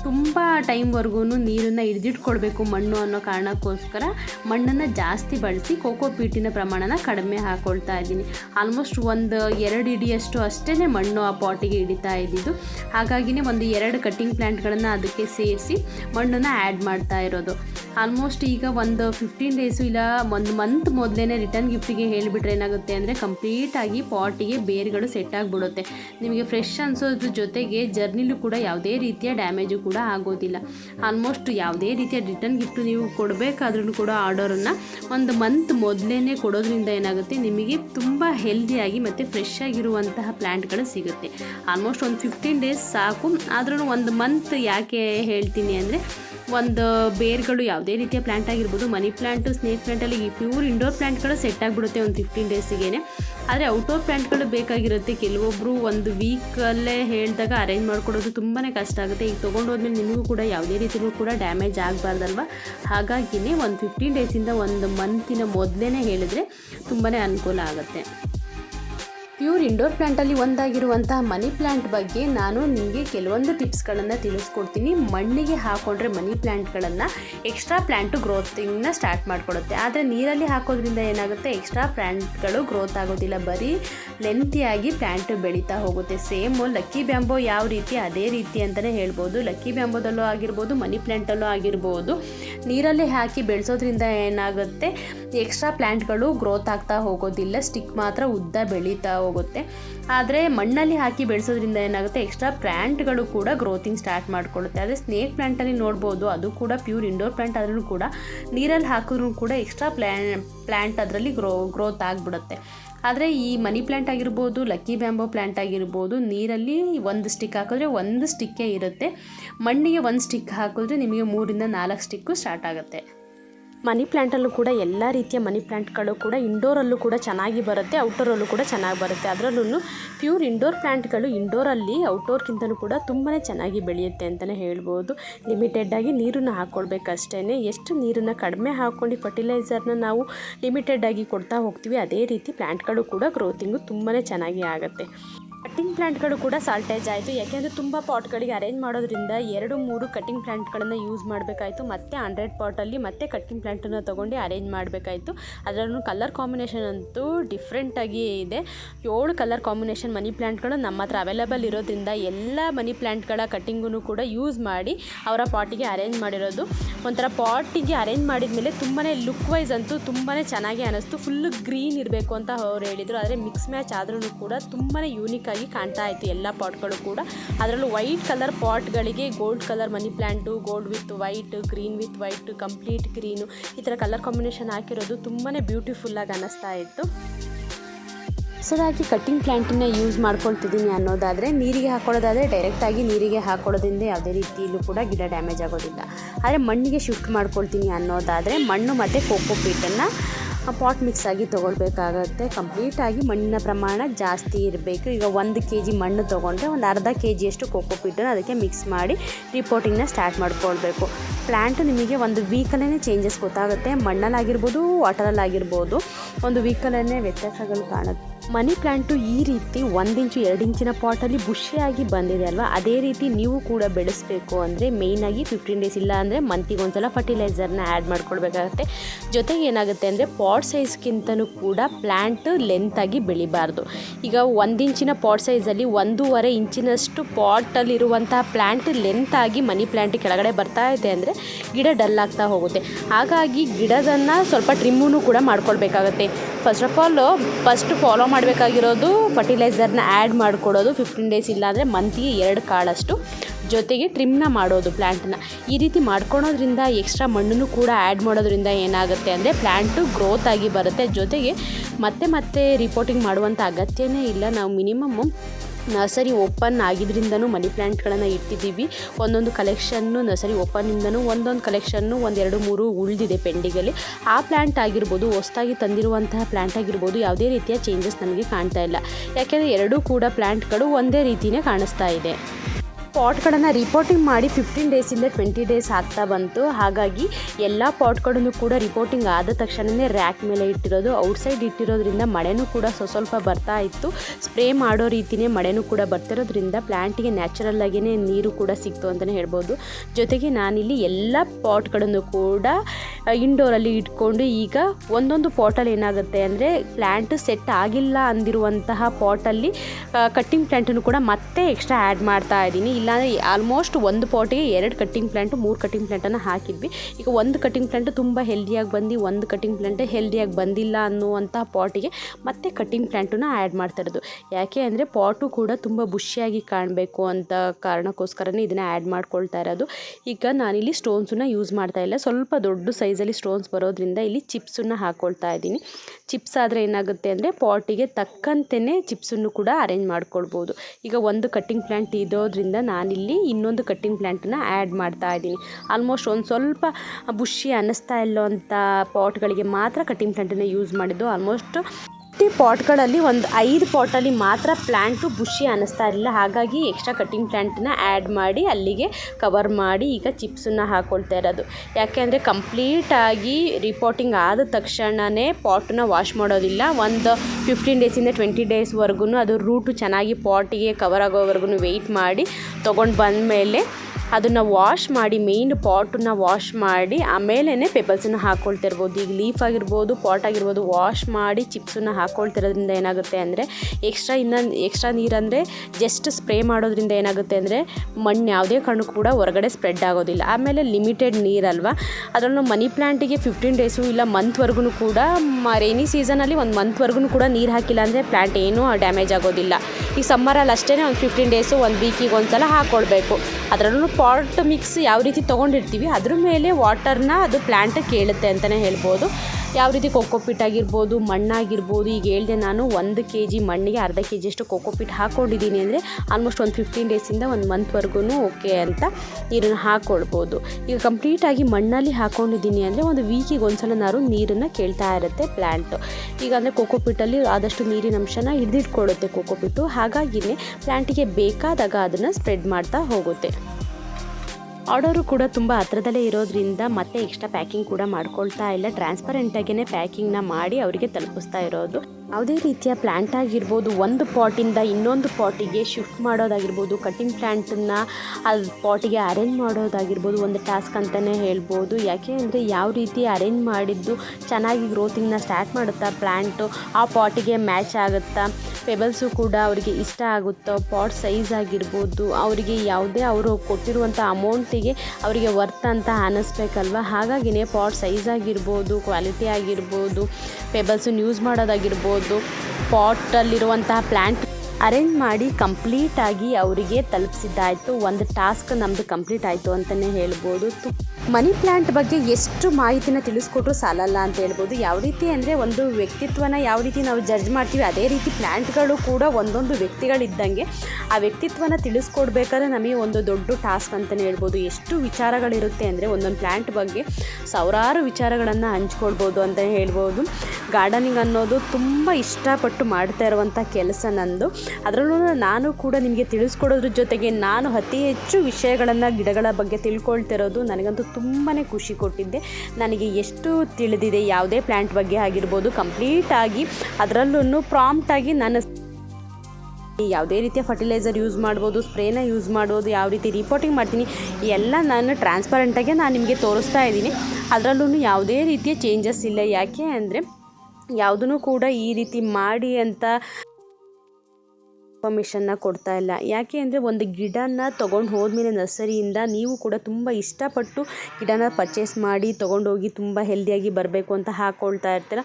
ತುಂಬ ಟೈಮ್ವರೆಗೂ ನೀರನ್ನು ಹಿಡಿದಿಟ್ಕೊಳ್ಬೇಕು ಮಣ್ಣು ಅನ್ನೋ ಕಾರಣಕ್ಕೋಸ್ಕರ. ಮಣ್ಣನ್ನು ಜಾಸ್ತಿ ಬಳಸಿ ಕೋಕೋಪೀಟಿನ ಪ್ರಮಾಣನ ಕಡಿಮೆ ಹಾಕ್ಕೊಳ್ತಾ ಇದ್ದೀನಿ. ಆಲ್ಮೋಸ್ಟ್ ಒಂದು ಎರಡು ಇಡಿಯಷ್ಟು ಅಷ್ಟೇ ಮಣ್ಣು ಆ ಪಾಟಿಗೆ ಹಿಡಿತಾ ಇದ್ದಿದ್ದು. ಹಾಗಾಗಿನೇ ಒಂದು ಎರಡು ಕಟ್ಟಿಂಗ್ ಪ್ಲ್ಯಾಂಟ್ಗಳನ್ನು ಅದಕ್ಕೆ ಸೇರಿಸಿ ಮಣ್ಣನ್ನು ಆ್ಯಡ್ ಮಾಡ್ತಾ ಇರೋದು. ಆಲ್ಮೋಸ್ಟ್ ಈಗ ಒಂದು ಫಿಫ್ಟೀನ್ ಡೇಸು ಇಲ್ಲ, ಒಂದು ಮಂತ್ ಮೊದಲೇ ರಿಟರ್ನ್ ಗಿಫ್ಟಿಗೆ ಹೇಳಿಬಿಟ್ರೆ ಏನಾಗುತ್ತೆ ಅಂದರೆ ಕಂಪ್ಲೀಟಾಗಿ ಪಾಟಿಗೆ ಬೇರ್ಗಳು ಸೆಟ್ ಆಗಿಬಿಡುತ್ತೆ. ನಿಮಗೆ ಫ್ರೆಶ್ ಅನಿಸೋದ್ರ ಜೊತೆಗೆ ಜರ್ನಿಲೂ ಕೂಡ ಯಾವುದೇ ರೀತಿಯ ಡ್ಯಾಮೇಜು ಕೂಡ ಆಗೋದಿಲ್ಲ. ಆಲ್ಮೋಸ್ಟ್ ಯಾವುದೇ ರೀತಿಯ ರಿಟರ್ನ್ ಗಿಫ್ಟು ನೀವು ಕೊಡಬೇಕಾದ್ರೂ ಕೂಡ ಆರ್ಡರನ್ನು ಒಂದು ಮಂತ್ ಮೊದಲೇ ಕೊಡೋದ್ರಿಂದ ಏನಾಗುತ್ತೆ, ನಿಮಗೆ ತುಂಬ ಹೆಲ್ದಿಯಾಗಿ ಮತ್ತು ಫ್ರೆಶ್ ಆಗಿರುವಂತಹ ಪ್ಲ್ಯಾಂಟ್ಗಳು ಸಿಗುತ್ತೆ. ಆಲ್ಮೋಸ್ಟ್ ಒಂದು ಫಿಫ್ಟೀನ್ ಡೇಸ್ ಸಾಕು. ಆದ್ರೂ ಒಂದು ಮಂತ್ ಯಾಕೆ ಹೇಳ್ತೀನಿ ಅಂದರೆ ಒಂದು ಬೇರ್ಗಳು ಯಾವುದೇ ರೀತಿಯ ಪ್ಲ್ಯಾಂಟ್ ಆಗಿರ್ಬೋದು, ಮನಿ ಪ್ಲ್ಯಾಂಟು ಸ್ನೇಕ್ ಪ್ಲ್ಯಾಂಟಲ್ಲಿ ಈ ಪ್ಯೂರ್ ಇಂಡೋರ್ ಪ್ಲ್ಯಾಂಟ್ಗಳು ಸೆಟ್ ಆಗಿಬಿಡುತ್ತೆ ಒಂದು ಫಿಫ್ಟೀನ್ ಡೇಸಿಗೆ ಆದರೆ ಔಟ್ಡೋರ್ ಪ್ಲ್ಯಾಂಟ್ಗಳು ಬೇಕಾಗಿರುತ್ತೆ. ಕೆಲವೊಬ್ಬರು ಒಂದು ವೀಕಲ್ಲೇ ಹೇಳಿದಾಗ ಅರೇಂಜ್ ಮಾಡ್ಕೊಡೋದು ತುಂಬಾ ಕಷ್ಟ ಆಗುತ್ತೆ. ಈಗ ತೊಗೊಂಡೋದ್ಮೇಲೆ ನಿಮಗೂ ಕೂಡ ಯಾವುದೇ ರೀತಿಯೂ ಕೂಡ ಡ್ಯಾಮೇಜ್ ಆಗಬಾರ್ದಲ್ವ? ಹಾಗಾಗಿನೇ ಒಂದು ಫಿಫ್ಟೀನ್ ಡೇಸಿಂದ ಒಂದು ಮಂತಿನ ಮೊದಲೇ ಹೇಳಿದ್ರೆ ತುಂಬಾ ಅನುಕೂಲ ಆಗುತ್ತೆ. ಪ್ಯೂರ್ ಇಂಡೋರ್ ಪ್ಲ್ಯಾಂಟಲ್ಲಿ ಒಂದಾಗಿರುವಂತಹ ಮನಿ ಪ್ಲ್ಯಾಂಟ್ ಬಗ್ಗೆ ನಾನು ನಿಮಗೆ ಕೆಲವೊಂದು ಟಿಪ್ಸ್ಗಳನ್ನು ತಿಳಿಸ್ಕೊಡ್ತೀನಿ. ಮಣ್ಣಿಗೆ ಹಾಕೊಂಡ್ರೆ ಮನಿ ಪ್ಲ್ಯಾಂಟ್ಗಳನ್ನು ಎಕ್ಸ್ಟ್ರಾ ಪ್ಲ್ಯಾಂಟು ಗ್ರೋತಿಂಗ್ನ ಸ್ಟಾರ್ಟ್ ಮಾಡಿಕೊಡುತ್ತೆ. ಆದರೆ ನೀರಲ್ಲಿ ಹಾಕೋದ್ರಿಂದ ಏನಾಗುತ್ತೆ? ಎಕ್ಸ್ಟ್ರಾ ಪ್ಲ್ಯಾಂಟ್ಗಳು ಗ್ರೋತ್ ಆಗೋದಿಲ್ಲ. ಬರೀ ಲೆಂತಿಯಾಗಿ ಪ್ಲ್ಯಾಂಟ್ ಬೆಳೀತಾ ಹೋಗುತ್ತೆ. ಸೇಮು ಲಕ್ಕಿ ಬ್ಯಾಂಬೋ ಯಾವ ರೀತಿ? ಅದೇ ರೀತಿ ಅಂತಲೇ ಹೇಳ್ಬೋದು. ಲಕ್ಕಿ ಬ್ಯಾಂಬೋದಲ್ಲೂ ಆಗಿರ್ಬೋದು, ಮನಿ ಪ್ಲ್ಯಾಂಟಲ್ಲೂ ಆಗಿರ್ಬೋದು. ನೀರಲ್ಲಿ ಹಾಕಿ ಬೆಳೆಸೋದ್ರಿಂದ ಏನಾಗುತ್ತೆ? ಎಕ್ಸ್ಟ್ರಾ ಪ್ಲ್ಯಾಂಟ್ಗಳು ಗ್ರೋತ್ ಆಗ್ತಾ ಹೋಗೋದಿಲ್ಲ. ಸ್ಟಿಕ್ ಮಾತ್ರ ಉದ್ದ ಬೆಳೀತಾ ಹೋಗುತ್ತೆ. ಆದರೆ ಮಣ್ಣಲ್ಲಿ ಹಾಕಿ ಬೆಳೆಸೋದ್ರಿಂದ ಏನಾಗುತ್ತೆ? ಎಕ್ಸ್ಟ್ರಾ ಪ್ಲ್ಯಾಂಟ್ಗಳು ಕೂಡ ಗ್ರೋತಿಂಗ್ ಸ್ಟಾರ್ಟ್ ಮಾಡ್ಕೊಳ್ಳುತ್ತೆ. ಆದರೆ ಸ್ನೇಕ್ ಪ್ಲ್ಯಾಂಟಲ್ಲಿ ನೋಡ್ಬೋದು, ಅದು ಕೂಡ ಪ್ಯೂರ್ ಇಂಡೋರ್ ಪ್ಲ್ಯಾಂಟ್ ಆದ್ರೂ ಕೂಡ ನೀರಲ್ಲಿ ಹಾಕಿದ್ರೂ ಕೂಡ ಎಕ್ಸ್ಟ್ರಾ ಪ್ಲ್ಯಾನ್ ಪ್ಲ್ಯಾಂಟ್ ಅದರಲ್ಲಿ ಗ್ರೋ ಗ್ರೋತ್ ಆಗಿಬಿಡುತ್ತೆ. ಆದರೆ ಈ ಮನಿ ಪ್ಲ್ಯಾಂಟ್ ಆಗಿರ್ಬೋದು ಲಕ್ಕಿ ಬ್ಯಾಂಬೋ ಪ್ಲ್ಯಾಂಟ್ ಆಗಿರ್ಬೋದು, ನೀರಲ್ಲಿ ಒಂದು ಸ್ಟಿಕ್ ಹಾಕಿದ್ರೆ ಒಂದು ಸ್ಟಿಕ್ಕೇ ಇರುತ್ತೆ. ಮಣ್ಣಿಗೆ ಒಂದು ಸ್ಟಿಕ್ ಹಾಕಿದ್ರೆ ನಿಮಗೆ ಮೂರಿಂದ ನಾಲ್ಕು ಸ್ಟಿಕ್ಕು ಸ್ಟಾರ್ಟ್ ಆಗುತ್ತೆ. ಮನಿ ಪ್ಲ್ಯಾಂಟಲ್ಲೂ ಕೂಡ ಎಲ್ಲ ರೀತಿಯ ಮನಿ ಪ್ಲ್ಯಾಂಟ್ಗಳು ಕೂಡ ಇಂಡೋರಲ್ಲೂ ಕೂಡ ಚೆನ್ನಾಗಿ ಬರುತ್ತೆ ಔಟ್ಡೋರಲ್ಲೂ ಕೂಡ ಚೆನ್ನಾಗಿ ಬರುತ್ತೆ. ಅದರಲ್ಲೂ ಪ್ಯೂರ್ ಇಂಡೋರ್ ಪ್ಲ್ಯಾಂಟ್ಗಳು ಇಂಡೋರಲ್ಲಿ ಔಟ್ಡೋರ್ಗಿಂತಲೂ ಕೂಡ ತುಂಬಾ ಚೆನ್ನಾಗಿ ಬೆಳೆಯುತ್ತೆ ಅಂತಲೇ ಹೇಳ್ಬೋದು. ಲಿಮಿಟೆಡ್ಡಾಗಿ ನೀರನ್ನು ಹಾಕ್ಕೊಳ್ಬೇಕಷ್ಟೇ ಎಷ್ಟು ನೀರನ್ನು ಕಡಿಮೆ ಹಾಕ್ಕೊಂಡು ಫರ್ಟಿಲೈಸರ್ನ ನಾವು ಲಿಮಿಟೆಡ್ಡಾಗಿ ಕೊಡ್ತಾ ಹೋಗ್ತೀವಿ, ಅದೇ ರೀತಿ ಪ್ಲ್ಯಾಂಟ್ಗಳು ಕೂಡ ಗ್ರೋತಿಂಗು ತುಂಬಾ ಚೆನ್ನಾಗಿ ಆಗುತ್ತೆ. ಕಟ್ಟಿಂಗ್ ಪ್ಲ್ಯಾಂಟ್ಗಳು ಕೂಡ ಸಾಲ್ಟೇಜ್ ಆಯಿತು. ಯಾಕೆಂದರೆ ತುಂಬ ಪಾಟ್ಗಳಿಗೆ ಅರೇಂಜ್ ಮಾಡೋದ್ರಿಂದ ಎರಡು, ಮೂರು ಕಟ್ಟಿಂಗ್ ಪ್ಲ್ಯಾಂಟ್ಗಳನ್ನು ಯೂಸ್ ಮಾಡಬೇಕಾಯಿತು. ಮತ್ತು ಹಂಡ್ರೆಡ್ ಪಾಟಲ್ಲಿ ಮತ್ತೆ ಕಟ್ಟಿಂಗ್ ಪ್ಲ್ಯಾಂಟನ್ನು ತೊಗೊಂಡು ಅರೇಂಜ್ ಮಾಡಬೇಕಾಯಿತು. ಅದರಲ್ಲೂ ಕಲರ್ ಕಾಂಬಿನೇಷನ್ ಅಂತೂ ಡಿಫ್ರೆಂಟಾಗಿ ಇದೆ. ಏಳು ಕಲರ್ ಕಾಂಬಿನೇಷನ್ ಮನಿ ಪ್ಲ್ಯಾಂಟ್ಗಳು ನಮ್ಮ ಹತ್ರ ಅವೈಲೇಬಲ್ ಇರೋದ್ರಿಂದ ಎಲ್ಲ ಮನಿ ಪ್ಲ್ಯಾಂಟ್ಗಳ ಕಟ್ಟಿಂಗು ಕೂಡ ಯೂಸ್ ಮಾಡಿ ಅವರ ಪಾಟಿಗೆ ಅರೇಂಜ್ ಮಾಡಿರೋದು. ಒಂಥರ ಪಾಟಿಗೆ ಅರೇಂಜ್ ಮಾಡಿದ ಮೇಲೆ ತುಂಬಾ ಲುಕ್ ವೈಸ್ ಅಂತೂ ತುಂಬಾ ಚೆನ್ನಾಗಿ ಅನ್ನಿಸ್ತು ಫುಲ್ ಗ್ರೀನ್ ಇರಬೇಕು ಅಂತ ಅವ್ರು ಹೇಳಿದರು. ಆದರೆ ಮಿಕ್ಸ್ ಮ್ಯಾಚ್ ಆದ್ರೂ ಕೂಡ ತುಂಬಾ ಯೂನಿಕ್ ಕಾಣ್ತಾ ಇತ್ತು ಎಲ್ಲ ಪಾಟ್ಗಳು ಕೂಡ. ಅದರಲ್ಲೂ white colour ಪಾಟ್ಗಳಿಗೆ gold colour money plant gold with white, green with white, complete green ಈ ಥರ ಕಲರ್ ಕಾಂಬಿನೇಷನ್ ಹಾಕಿರೋದು ತುಂಬಾ ಬ್ಯೂಟಿಫುಲ್ಲಾಗಿ ಅನ್ನಿಸ್ತಾ ಇತ್ತು. ಹೊಸದಾಗಿ ಕಟ್ಟಿಂಗ್ ಪ್ಲ್ಯಾಂಟನ್ನ ಯೂಸ್ ಮಾಡ್ಕೊಳ್ತಿದ್ದೀನಿ ಅನ್ನೋದಾದರೆ ನೀರಿಗೆ ಹಾಕೊಳ್ಳೋದಾದರೆ ಡೈರೆಕ್ಟಾಗಿ ನೀರಿಗೆ ಹಾಕೊಳ್ಳೋದ್ರಿಂದ ಯಾವುದೇ ರೀತಿಯಲ್ಲೂ ಕೂಡ ಗಿಡ ಡ್ಯಾಮೇಜ್ ಆಗೋದಿಲ್ಲ. ಆದರೆ ಮಣ್ಣಿಗೆ ಶಿಫ್ಟ್ ಮಾಡ್ಕೊಳ್ತೀನಿ ಅನ್ನೋದಾದರೆ ಮಣ್ಣು ಮತ್ತು ಕೋಕೋ ಪೀಟನ್ನು ಪಾಟ್ ಮಿಕ್ಸ್ ಆಗಿ ತೊಗೊಳ್ಬೇಕಾಗತ್ತೆ. ಕಂಪ್ಲೀಟಾಗಿ ಮಣ್ಣಿನ ಪ್ರಮಾಣ ಜಾಸ್ತಿ ಇರಬೇಕು. ಈಗ ಒಂದು ಕೆ ಜಿ ಮಣ್ಣು ತೊಗೊಂಡ್ರೆ ಒಂದು ಅರ್ಧ ಕೆ ಜಿಯಷ್ಟು ಕೋಕೋ ಪಿಟ್ಟನ್ನು ಅದಕ್ಕೆ ಮಿಕ್ಸ್ ಮಾಡಿ ರಿಪೋರ್ಟಿಂಗ್ನ ಸ್ಟಾರ್ಟ್ ಮಾಡ್ಕೊಳ್ಬೇಕು. ಪ್ಲ್ಯಾಂಟು ನಿಮಗೆ ಒಂದು ವೀಕಲ್ಲೇ ಚೇಂಜಸ್ ಗೊತ್ತಾಗುತ್ತೆ. ಮಣ್ಣಲ್ಲಾಗಿರ್ಬೋದು ವಾಟರಲ್ಲಾಗಿರ್ಬೋದು ಒಂದು ವೀಕಲ್ಲೇ ವ್ಯತ್ಯಾಸಗಳು ಕಾಣುತ್ತೆ. ಮನಿ ಪ್ಲ್ಯಾಂಟು ಈ ರೀತಿ ಒಂದು ಇಂಚು ಎರಡು ಇಂಚಿನ ಪಾಟಲ್ಲಿ ಬುಷಿಯಾಗಿ ಬಂದಿದೆ ಅಲ್ವಾ? ಅದೇ ರೀತಿ ನೀವು ಕೂಡ ಬೆಳೆಸಬೇಕು ಅಂದರೆ ಮೇಯ್ನಾಗಿ ಫಿಫ್ಟೀನ್ ಡೇಸ್ ಇಲ್ಲ ಅಂದರೆ ಮಂತಿಗೆ ಒಂದ್ಸಲ ಫರ್ಟಿಲೈಸರ್ನ ಆ್ಯಡ್ ಮಾಡ್ಕೊಳ್ಬೇಕಾಗತ್ತೆ. ಜೊತೆಗೆ ಏನಾಗುತ್ತೆ ಅಂದರೆ ಪಾಟ್ ಸೈಜ್ಗಿಂತನೂ ಕೂಡ ಪ್ಲ್ಯಾಂಟ್ ಲೆಂತಾಗಿ ಬೆಳಿಬಾರ್ದು. ಈಗ ಒಂದು ಇಂಚಿನ ಪಾಟ್ ಸೈಜಲ್ಲಿ ಒಂದೂವರೆ ಇಂಚಿನಷ್ಟು ಪಾಟಲ್ಲಿರುವಂತಹ ಪ್ಲ್ಯಾಂಟ್ ಲೆಂತಾಗಿ ಮನಿ ಪ್ಲ್ಯಾಂಟ್ ಕೆಳಗಡೆ ಬರ್ತಾ ಇದೆ ಅಂದರೆ ಗಿಡ ಡಲ್ ಆಗ್ತಾ ಹೋಗುತ್ತೆ. ಹಾಗಾಗಿ ಗಿಡದನ್ನು ಸ್ವಲ್ಪ ಟ್ರಿಮ್ಮೂ ಕೂಡ ಮಾಡ್ಕೊಳ್ಬೇಕಾಗತ್ತೆ. First of all first follow ಮಾಡಬೇಕಾಗಿರೋದು ಫರ್ಟಿಲೈಸರ್ನ ಆ್ಯಡ್ ಮಾಡಿಕೊಡೋದು ಫಿಫ್ಟೀನ್ ಡೇಸ್ ಇಲ್ಲಾಂದರೆ ಮಂತಿಗೆ ಎರಡು ಕಾಳಷ್ಟು. ಜೊತೆಗೆ ಟ್ರಿಮ್ನ ಮಾಡೋದು ಪ್ಲ್ಯಾಂಟನ್ನ ಈ ರೀತಿ ಮಾಡ್ಕೊಳೋದ್ರಿಂದ ಎಕ್ಸ್ಟ್ರಾ ಮಣ್ಣನ್ನು ಕೂಡ ಆ್ಯಡ್ ಮಾಡೋದ್ರಿಂದ ಏನಾಗುತ್ತೆ ಅಂದರೆ ಪ್ಲ್ಯಾಂಟು ಗ್ರೋತ್ ಆಗಿ ಬರುತ್ತೆ. ಜೊತೆಗೆ ಮತ್ತೆ ಮತ್ತೆ ರಿಪೋರ್ಟಿಂಗ್ ಮಾಡುವಂಥ ಅಗತ್ಯನೇ ಇಲ್ಲ. ನಾವು ಮಿನಿಮಮ್ಮು ನರ್ಸರಿ ಓಪನ್ ಆಗಿದ್ರಿಂದನೂ ಮನಿ ಪ್ಲ್ಯಾಂಟ್ಗಳನ್ನು ಇಟ್ಟಿದ್ದೀವಿ. ಒಂದೊಂದು ಕಲೆಕ್ಷನ್ನು ನರ್ಸರಿ ಓಪನಿಂದನೂ ಒಂದೊಂದು ಕಲೆಕ್ಷನ್ನು ಒಂದೆರಡು ಮೂರು ಉಳಿದಿದೆ ಪೆಂಡಿಗಲ್ಲಿ. ಆ ಪ್ಲ್ಯಾಂಟ್ ಆಗಿರ್ಬೋದು ಹೊಸ್ತಾಗಿ ತಂದಿರುವಂತಹ ಪ್ಲ್ಯಾಂಟ್ ಆಗಿರ್ಬೋದು, ಯಾವುದೇ ರೀತಿಯ ಚೇಂಜಸ್ ನಮಗೆ ಕಾಣ್ತಾ ಇಲ್ಲ. ಯಾಕೆಂದರೆ ಎರಡೂ ಕೂಡ ಪ್ಲ್ಯಾಂಟ್ಗಳು ಒಂದೇ ರೀತಿಯೇ ಕಾಣಿಸ್ತಾ ಇದೆ. ಪಾಟ್ಗಳನ್ನು ರಿಪೋರ್ಟಿಂಗ್ ಮಾಡಿ ಫಿಫ್ಟೀನ್ ಡೇಸಿಂದ ಟ್ವೆಂಟಿ ಡೇಸ್ ಆಗ್ತಾ ಬಂತು. ಹಾಗಾಗಿ ಎಲ್ಲ ಪಾಟ್ಗಳನ್ನು ಕೂಡ ರಿಪೋರ್ಟಿಂಗ್ ಆದ ತಕ್ಷಣವೇ ರ್ಯಾಕ್ ಮೇಲೆ ಇಟ್ಟಿರೋದು ಔಟ್ಸೈಡ್ ಇಟ್ಟಿರೋದ್ರಿಂದ ಮಳೆನೂ ಕೂಡ ಸ್ವ ಸ್ವಲ್ಪ ಬರ್ತಾ ಇತ್ತು. ಸ್ಪ್ರೇ ಮಾಡೋ ರೀತಿಯೇ ಮಳೆನೂ ಕೂಡ ಬರ್ತಿರೋದ್ರಿಂದ ಪ್ಲ್ಯಾಂಟಿಗೆ ನ್ಯಾಚುರಲ್ ಆಗಿಯೇ ನೀರು ಕೂಡ ಸಿಕ್ತು ಅಂತಲೇ ಹೇಳ್ಬೋದು. ಜೊತೆಗೆ ನಾನಿಲ್ಲಿ ಎಲ್ಲ ಪಾಟ್ಗಳನ್ನು ಕೂಡ ಇಂಡೋರಲ್ಲಿ ಇಟ್ಕೊಂಡು ಈಗ ಒಂದೊಂದು ಪಾಟಲ್ಲಿ ಏನಾಗುತ್ತೆ ಅಂದರೆ ಪ್ಲ್ಯಾಂಟ್ ಸೆಟ್ ಆಗಿಲ್ಲ ಅಂದಿರುವಂತಹ ಪಾಟಲ್ಲಿ ಕಟ್ಟಿಂಗ್ ಪ್ಲ್ಯಾಂಟನ್ನು ಕೂಡ ಮತ್ತೆ ಎಕ್ಸ್ಟ್ರಾ ಆ್ಯಡ್ ಮಾಡ್ತಾ ಇದ್ದೀನಿ. ಇಲ್ಲಾಂದರೆ ಆಲ್ಮೋಸ್ಟ್ ಒಂದು ಪಾಟಿಗೆ ಎರಡು ಕಟ್ಟಿಂಗ್ ಪ್ಲ್ಯಾಂಟು ಮೂರು ಕಟ್ಟಿಂಗ್ ಪ್ಲ್ಯಾಂಟನ್ನು ಹಾಕಿದ್ವಿ. ಈಗ ಒಂದು ಕಟ್ಟಿಂಗ್ ಪ್ಲ್ಯಾಂಟು ತುಂಬ ಹೆಲ್ದಿಯಾಗಿ ಬಂದು, ಒಂದು ಕಟ್ಟಿಂಗ್ ಪ್ಲ್ಯಾಂಟ್ ಹೆಲ್ದಿಯಾಗಿ ಬಂದಿಲ್ಲ ಅನ್ನುವಂಥ ಪಾಟಿಗೆ ಮತ್ತೆ ಕಟ್ಟಿಂಗ್ ಪ್ಲ್ಯಾಂಟನ್ನು ಆ್ಯಡ್ ಮಾಡ್ತಾ ಇರೋದು. ಯಾಕೆ ಅಂದರೆ ಪಾಟು ಕೂಡ ತುಂಬ ಬುಷಿಯಾಗಿ ಕಾಣಬೇಕು ಅಂತ ಕಾರಣಕ್ಕೋಸ್ಕರನೇ ಇದನ್ನು ಆ್ಯಡ್ ಮಾಡ್ಕೊಳ್ತಾ ಇರೋದು. ಈಗ ನಾನಿಲ್ಲಿ ಸ್ಟೋನ್ಸನ್ನು ಯೂಸ್ ಮಾಡ್ತಾ ಇಲ್ಲ. ಸ್ವಲ್ಪ ದೊಡ್ಡ ಸೈಜಲ್ಲಿ ಸ್ಟೋನ್ಸ್ ಬರೋದ್ರಿಂದ ಇಲ್ಲಿ ಚಿಪ್ಸನ್ನು ಹಾಕ್ಕೊಳ್ತಾ ಇದ್ದೀನಿ. ಚಿಪ್ಸ್ ಆದರೆ ಏನಾಗುತ್ತೆ ಅಂದರೆ ಪಾಟಿಗೆ ತಕ್ಕಂತೆಯೇ ಚಿಪ್ಸನ್ನು ಕೂಡ ಅರೇಂಜ್ ಮಾಡ್ಕೊಳ್ಬೋದು. ಈಗ ಒಂದು ಕಟ್ಟಿಂಗ್ ಪ್ಲ್ಯಾಂಟ್ ಇರೋದ್ರಿಂದ ನಾನಿಲ್ಲಿ ಇನ್ನೊಂದು ಕಟ್ಟಿಂಗ್ ಪ್ಲ್ಯಾಂಟನ್ನು ಆ್ಯಡ್ ಮಾಡ್ತಾ ಇದ್ದೀನಿ. ಆಲ್ಮೋಸ್ಟ್ ಒಂದು ಸ್ವಲ್ಪ ಬುಷಿ ಅನ್ನಿಸ್ತಾ ಇಲ್ಲೋ ಅಂಥ ಪಾಟ್ಗಳಿಗೆ ಮಾತ್ರ ಕಟ್ಟಿಂಗ್ ಪ್ಲ್ಯಾಂಟನ್ನು ಯೂಸ್ ಮಾಡಿದ್ದು. ಆಲ್ಮೋಸ್ಟ್ ಪ್ರತಿ ಪಾಟ್ಗಳಲ್ಲಿ ಒಂದು ಐದು ಪಾಟಲ್ಲಿ ಮಾತ್ರ ಪ್ಲ್ಯಾಂಟು ಬುಷಿ ಅನ್ನಿಸ್ತಾ ಇರಲಿಲ್ಲ. ಹಾಗಾಗಿ ಎಕ್ಸ್ಟ್ರಾ ಕಟ್ಟಿಂಗ್ ಪ್ಲ್ಯಾಂಟನ್ನ ಆ್ಯಡ್ ಮಾಡಿ ಅಲ್ಲಿಗೆ ಕವರ್ ಮಾಡಿ ಈಗ ಚಿಪ್ಸನ್ನು ಹಾಕ್ಕೊಳ್ತಾ ಇರೋದು. ಯಾಕೆಂದರೆ ಕಂಪ್ಲೀಟಾಗಿ ರಿಪೋರ್ಟಿಂಗ್ ಆದ ತಕ್ಷಣವೇ ಪಾಟನ್ನ ವಾಶ್ ಮಾಡೋದಿಲ್ಲ. ಒಂದು ಫಿಫ್ಟೀನ್ ಡೇಸಿಂದ ಟ್ವೆಂಟಿ ಡೇಸ್ವರೆಗೂ ಅದು ರೂಟು ಚೆನ್ನಾಗಿ ಪಾಟಿಗೆ ಕವರ್ ಆಗೋವರೆಗೂ ವೆಯ್ಟ್ ಮಾಡಿ ತೊಗೊಂಡು ಬಂದಮೇಲೆ ಅದನ್ನು ವಾಶ್ ಮಾಡಿ ಮೇಯ್ನ್ ಪಾಟನ್ನು ವಾಶ್ ಮಾಡಿ ಆಮೇಲೆ ಪೆಬಲ್ಸನ್ನು ಹಾಕ್ಕೊಳ್ತಿರ್ಬೋದು ಈಗ ಲೀಫ್ ಆಗಿರ್ಬೋದು ಪಾಟ್ ಆಗಿರ್ಬೋದು ವಾಶ್ ಮಾಡಿ ಚಿಪ್ಸನ್ನು ಹಾಕ್ಕೊಳ್ತಿರೋದ್ರಿಂದ ಏನಾಗುತ್ತೆ ಅಂದರೆ ಎಕ್ಸ್ಟ್ರಾ ಇನ್ನೊಂದು ಎಕ್ಸ್ಟ್ರಾ ನೀರಂದರೆ ಜಸ್ಟ್ ಸ್ಪ್ರೇ ಮಾಡೋದ್ರಿಂದ ಏನಾಗುತ್ತೆ ಅಂದರೆ ಮಣ್ಣು ಯಾವುದೇ ಕಣ್ಣು ಕೂಡ ಹೊರಗಡೆ ಸ್ಪ್ರೆಡ್ ಆಗೋದಿಲ್ಲ. ಆಮೇಲೆ ಲಿಮಿಟೆಡ್ ನೀರಲ್ವಾ? ಅದರಲ್ಲೂ ಮನಿ ಪ್ಲ್ಯಾಂಟಿಗೆ ಫಿಫ್ಟೀನ್ ಡೇಸು ಇಲ್ಲ ಮಂತ್ವರೆಗೂ ಕೂಡ ರೈನಿ ಸೀಸನಲ್ಲಿ ಒಂದು ಮಂತ್ವರೆಗೂ ಕೂಡ ನೀರು ಹಾಕಿಲ್ಲ ಅಂದರೆ ಪ್ಲ್ಯಾಂಟ್ ಏನೂ ಡ್ಯಾಮೇಜ್ ಆಗೋದಿಲ್ಲ. ಈ ಸಮ್ಮರಲ್ಲಿ ಅಷ್ಟೇ ಒಂದು ಫಿಫ್ಟೀನ್ ಡೇಸು ಒಂದು ವೀಕಿಗೆ ಒಂದು ಸಲ ಹಾಕ್ಕೊಳ್ಬೇಕು ಅದರಲ್ಲೂ ಪಾಟ್ ಮಿಕ್ಸ್ ಯಾವ ರೀತಿ ತೊಗೊಂಡಿರ್ತೀವಿ, ಅದ್ರ ಮೇಲೆ ವಾಟರ್ನ ಅದು ಪ್ಲ್ಯಾಂಟ್ ಕೇಳುತ್ತೆ ಅಂತಲೇ ಹೇಳ್ಬೋದು. ಯಾವ ರೀತಿ ಕೊಕ್ಕೋಪಿಟ್ ಆಗಿರ್ಬೋದು, ಮಣ್ಣಾಗಿರ್ಬೋದು, ಈಗ ಹೇಳಿದೆ ನಾನು ಒಂದು ಕೆ ಜಿ ಮಣ್ಣಿಗೆ ಅರ್ಧ ಕೆ ಜಿಯಷ್ಟು ಕೊಕ್ಕೋಪಿಟ್ ಹಾಕ್ಕೊಂಡಿದ್ದೀನಿ ಅಂದರೆ ಆಲ್ಮೋಸ್ಟ್ ಒಂದು ಫಿಫ್ಟೀನ್ ಡೇಸಿಂದ ಒಂದು ಮಂತ್ವರೆಗೂ ಓಕೆ ಅಂತ ನೀರನ್ನು ಹಾಕ್ಕೊಳ್ಬೋದು ಈಗ ಕಂಪ್ಲೀಟಾಗಿ ಮಣ್ಣಲ್ಲಿ ಹಾಕ್ಕೊಂಡಿದ್ದೀನಿ ಅಂದರೆ ಒಂದು ವೀಕಿಗೆ ಒಂದು ಸಲ ನಾರು ನೀರನ್ನು ಕೇಳ್ತಾ ಇರುತ್ತೆ ಪ್ಲ್ಯಾಂಟು ಈಗ ಅಂದರೆ ಕೊಕ್ಕೋಪಿಟ್ಟಲ್ಲಿ ಆದಷ್ಟು ನೀರಿನ ಅಂಶನ ಹಿಡಿದಿಟ್ಕೊಳ್ಳುತ್ತೆ ಕೊಕ್ಕೋಪಿಟ್ಟು ಹಾಗಾಗಿನೇ ಪ್ಲ್ಯಾಂಟಿಗೆ ಬೇಕಾದಾಗ ಅದನ್ನು ಸ್ಪ್ರೆಡ್ ಮಾಡ್ತಾ ಹೋಗುತ್ತೆ. ಆರ್ಡರು ಕೂಡ ತುಂಬ ಹತ್ರದಲ್ಲೇ ಇರೋದ್ರಿಂದ ಮತ್ತೆ ಎಕ್ಸ್ಟ್ರಾ ಪ್ಯಾಕಿಂಗ್ ಕೂಡ ಮಾಡ್ಕೊಳ್ತಾ ಇಲ್ಲ. ಟ್ರಾನ್ಸ್ಪರೆಂಟಾಗಿಯೇ ಪ್ಯಾಕಿಂಗ್ನ ಮಾಡಿ ಅವರಿಗೆ ತಲುಪಿಸ್ತಾ ಇರೋದು. ಯಾವುದೇ ರೀತಿಯ ಪ್ಲ್ಯಾಂಟ್ ಆಗಿರ್ಬೋದು, ಒಂದು ಪಾಟಿಂದ ಇನ್ನೊಂದು ಪಾಟಿಗೆ ಶಿಫ್ಟ್ ಮಾಡೋದಾಗಿರ್ಬೋದು ಕಟಿಂಗ್ ಪ್ಲ್ಯಾಂಟನ್ನು ಅದು ಪಾಟಿಗೆ ಅರೇಂಜ್ ಮಾಡೋದಾಗಿರ್ಬೋದು, ಒಂದು ಟಾಸ್ಕ್ ಅಂತಲೇ ಹೇಳ್ಬೋದು. ಯಾಕೆ ಅಂದರೆ ಯಾವ ರೀತಿ ಅರೇಂಜ್ ಮಾಡಿದ್ದು, ಚೆನ್ನಾಗಿ ಗ್ರೋತಿಂಗ್ನ ಸ್ಟಾರ್ಟ್ ಮಾಡುತ್ತಾ ಪ್ಲ್ಯಾಂಟು ಆ ಪಾಟಿಗೆ ಮ್ಯಾಚ್ ಆಗುತ್ತಾ? ಪೆಬಲ್ಸು ಕೂಡ ಅವರಿಗೆ ಇಷ್ಟ ಆಗುತ್ತೋ? ಪಾಟ್ ಸೈಜ್ ಆಗಿರ್ಬೋದು, ಅವರಿಗೆ ಯಾವುದೇ ಅವರು ಕೊಟ್ಟಿರುವಂಥ ಅಮೌಂಟಿಗೆ ಅವರಿಗೆ ವರ್ತ್ ಅಂತ ಅನ್ನಿಸ್ಬೇಕಲ್ವ ಹಾಗಾಗಿನೇ ಪಾಟ್ ಸೈಜ್ ಆಗಿರ್ಬೋದು ಕ್ವಾಲಿಟಿ ಆಗಿರ್ಬೋದು ಪೆಬಲ್ಸನ್ನು ಯೂಸ್ ಮಾಡೋದಾಗಿರ್ಬೋದು ಪಾಟಲ್ಲಿರುವಂತಹ ಪ್ಲ್ಯಾಂಟ್ ಅರೇಂಜ್ ಮಾಡಿ ಕಂಪ್ಲೀಟಾಗಿ ಅವರಿಗೆ ತಲುಪಿಸಿದ್ದಾಯಿತು. ಒಂದು ಟಾಸ್ಕ್ ನಮ್ಮದು ಕಂಪ್ಲೀಟ್ ಆಯಿತು ಅಂತಲೇ ಹೇಳ್ಬೋದು. ತು ಮನಿ ಪ್ಲ್ಯಾಂಟ್ ಬಗ್ಗೆ ಎಷ್ಟು ಮಾಹಿತಿನ ತಿಳಿಸ್ಕೊಟ್ರು ಸಾಲಲ್ಲ ಅಂತ ಹೇಳ್ಬೋದು. ಯಾವ ರೀತಿ ಅಂದರೆ ಒಂದು ವ್ಯಕ್ತಿತ್ವನ ಯಾವ ರೀತಿ ನಾವು ಜಡ್ಜ್ ಮಾಡ್ತೀವಿ, ಅದೇ ರೀತಿ ಪ್ಲ್ಯಾಂಟ್ಗಳು ಕೂಡ ಒಂದೊಂದು ವ್ಯಕ್ತಿಗಳಿದ್ದಂಗೆ ಆ ವ್ಯಕ್ತಿತ್ವನ ತಿಳಿಸ್ಕೊಡ್ಬೇಕಾದ್ರೆ ನಮಗೆ ಒಂದು ದೊಡ್ಡ ಟಾಸ್ಕ್ ಅಂತಲೇ ಹೇಳ್ಬೋದು. ಎಷ್ಟು ವಿಚಾರಗಳಿರುತ್ತೆ ಅಂದರೆ ಒಂದೊಂದು ಪ್ಲ್ಯಾಂಟ್ ಬಗ್ಗೆ ಸಾವಿರಾರು ವಿಚಾರಗಳನ್ನು ಹಂಚ್ಕೊಳ್ಬೋದು ಅಂತ ಹೇಳ್ಬೋದು. ಗಾರ್ಡನಿಂಗ್ ಅನ್ನೋದು ತುಂಬ ಇಷ್ಟಪಟ್ಟು ಮಾಡ್ತಾ ಇರುವಂಥ ಕೆಲಸ ನಂದು. ಅದರಲ್ಲೂ ನಾನು ಕೂಡ ನಿಮಗೆ ತಿಳಿಸ್ಕೊಡೋದ್ರ ಜೊತೆಗೆ ನಾನು ಅತಿ ಹೆಚ್ಚು ವಿಷಯಗಳನ್ನು ಗಿಡಗಳ ಬಗ್ಗೆ ತಿಳ್ಕೊಳ್ತಿರೋದು ನನಗಂತೂ ತುಂಬಾ ಖುಷಿ ಕೊಟ್ಟಿದ್ದೆ. ನನಗೆ ಎಷ್ಟು ತಿಳಿದಿದೆ ಯಾವುದೇ ಪ್ಲ್ಯಾಂಟ್ ಬಗ್ಗೆ ಆಗಿರ್ಬೋದು ಕಂಪ್ಲೀಟಾಗಿ ಅದರಲ್ಲೂ ಪ್ರಾಂಪ್ಟಾಗಿ ನಾನು ಯಾವುದೇ ರೀತಿಯ ಫರ್ಟಿಲೈಸರ್ ಯೂಸ್ ಮಾಡ್ಬೋದು ಸ್ಪ್ರೇನ ಯೂಸ್ ಮಾಡ್ಬೋದು, ಯಾವ ರೀತಿ ರಿಪೋರ್ಟಿಂಗ್ ಮಾಡ್ತೀನಿ, ಎಲ್ಲ ನಾನು ಟ್ರಾನ್ಸ್ಪರೆಂಟಾಗೆ ನಾನು ನಿಮಗೆ ತೋರಿಸ್ತಾ ಇದ್ದೀನಿ. ಅದರಲ್ಲೂ ಯಾವುದೇ ರೀತಿಯ ಚೇಂಜಸ್ ಇಲ್ಲ. ಯಾಕೆ ಅಂದರೆ ಯಾವುದೂ ಕೂಡ ಈ ರೀತಿ ಮಾಡಿ ಅಂತ ಇನ್ಫಾರ್ಮೇಷನ್ನ ಕೊಡ್ತಾ ಇಲ್ಲ. ಯಾಕೆ ಅಂದರೆ ಒಂದು ಗಿಡನ ತೊಗೊಂಡು ಹೋದ್ಮೇಲೆ ನರ್ಸರಿಯಿಂದ ನೀವು ಕೂಡ ತುಂಬ ಇಷ್ಟಪಟ್ಟು ಗಿಡನ ಪರ್ಚೇಸ್ ಮಾಡಿ ತೊಗೊಂಡೋಗಿ ತುಂಬ ಹೆಲ್ದಿಯಾಗಿ ಬರಬೇಕು ಅಂತ ಹಾಕ್ಕೊಳ್ತಾ ಇರ್ತೀರ.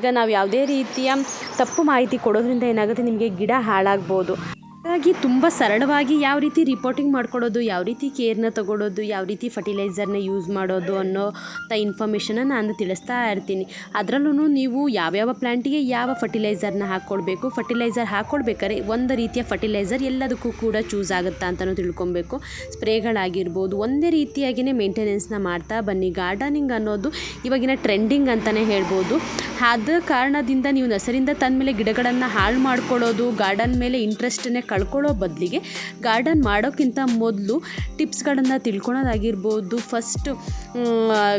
ಈಗ ನಾವು ಯಾವುದೇ ರೀತಿಯ ತಪ್ಪು ಮಾಹಿತಿ ಕೊಡೋದ್ರಿಂದ ಏನಾಗುತ್ತೆ? ನಿಮಗೆ ಗಿಡ ಹಾಳಾಗ್ಬೋದು. ಹಾಗಾಗಿ ತುಂಬ ಸರಳವಾಗಿ ಯಾವ ರೀತಿ ರಿಪೋರ್ಟಿಂಗ್ ಮಾಡ್ಕೊಡೋದು, ಯಾವ ರೀತಿ ಕೇರ್ನ ತಗೊಳ್ಳೋದು ಯಾವ ರೀತಿ ಫರ್ಟಿಲೈಸರ್ನ ಯೂಸ್ ಮಾಡೋದು ಅನ್ನೋ ತ ಇನ್ಫಾರ್ಮೇಷನ್ನ ನಾನು ತಿಳಿಸ್ತಾ ಇರ್ತೀನಿ. ಅದರಲ್ಲೂ ನೀವು ಯಾವ್ಯಾವ ಪ್ಲ್ಯಾಂಟಿಗೆ ಯಾವ ಫರ್ಟಿಲೈಸರ್ನ ಹಾಕ್ಕೊಳ್ಬೇಕು ಫರ್ಟಿಲೈಸರ್ ಹಾಕ್ಕೊಳ್ಬೇಕಾದ್ರೆ ಒಂದು ರೀತಿಯ ಫರ್ಟಿಲೈಸರ್ ಎಲ್ಲದಕ್ಕೂ ಕೂಡ ಚೂಸ್ ಆಗುತ್ತಾ ಅಂತಲೂ ತಿಳ್ಕೊಬೇಕು ಸ್ಪ್ರೇಗಳಾಗಿರ್ಬೋದು, ಒಂದೇ ರೀತಿಯಾಗಿಯೇ ಮೇಂಟೆನೆನ್ಸ್ನ ಮಾಡ್ತಾ ಬನ್ನಿ. ಗಾರ್ಡನಿಂಗ್ ಅನ್ನೋದು ಇವಾಗಿನ ಟ್ರೆಂಡಿಂಗ್ ಅಂತಲೇ ಹೇಳ್ಬೋದು. ಆದ ಕಾರಣದಿಂದ ನೀವು ನಸರಿಂದ ತಂದ ಮೇಲೆ ಗಿಡಗಳನ್ನು ಹಾಳು ಮಾಡ್ಕೊಳ್ಳೋದು, ಗಾರ್ಡನ್ ಮೇಲೆ ಇಂಟ್ರೆಸ್ಟನ್ನೇ ಕಳ್ಕೊಳ್ಳೋ ಬದಲಿಗೆ ಗಾರ್ಡನ್ ಮಾಡೋಕ್ಕಿಂತ ಮೊದಲು ಟಿಪ್ಸ್ಗಳನ್ನು ತಿಳ್ಕೊಳೋದಾಗಿರ್ಬೋದು. ಫಸ್ಟ್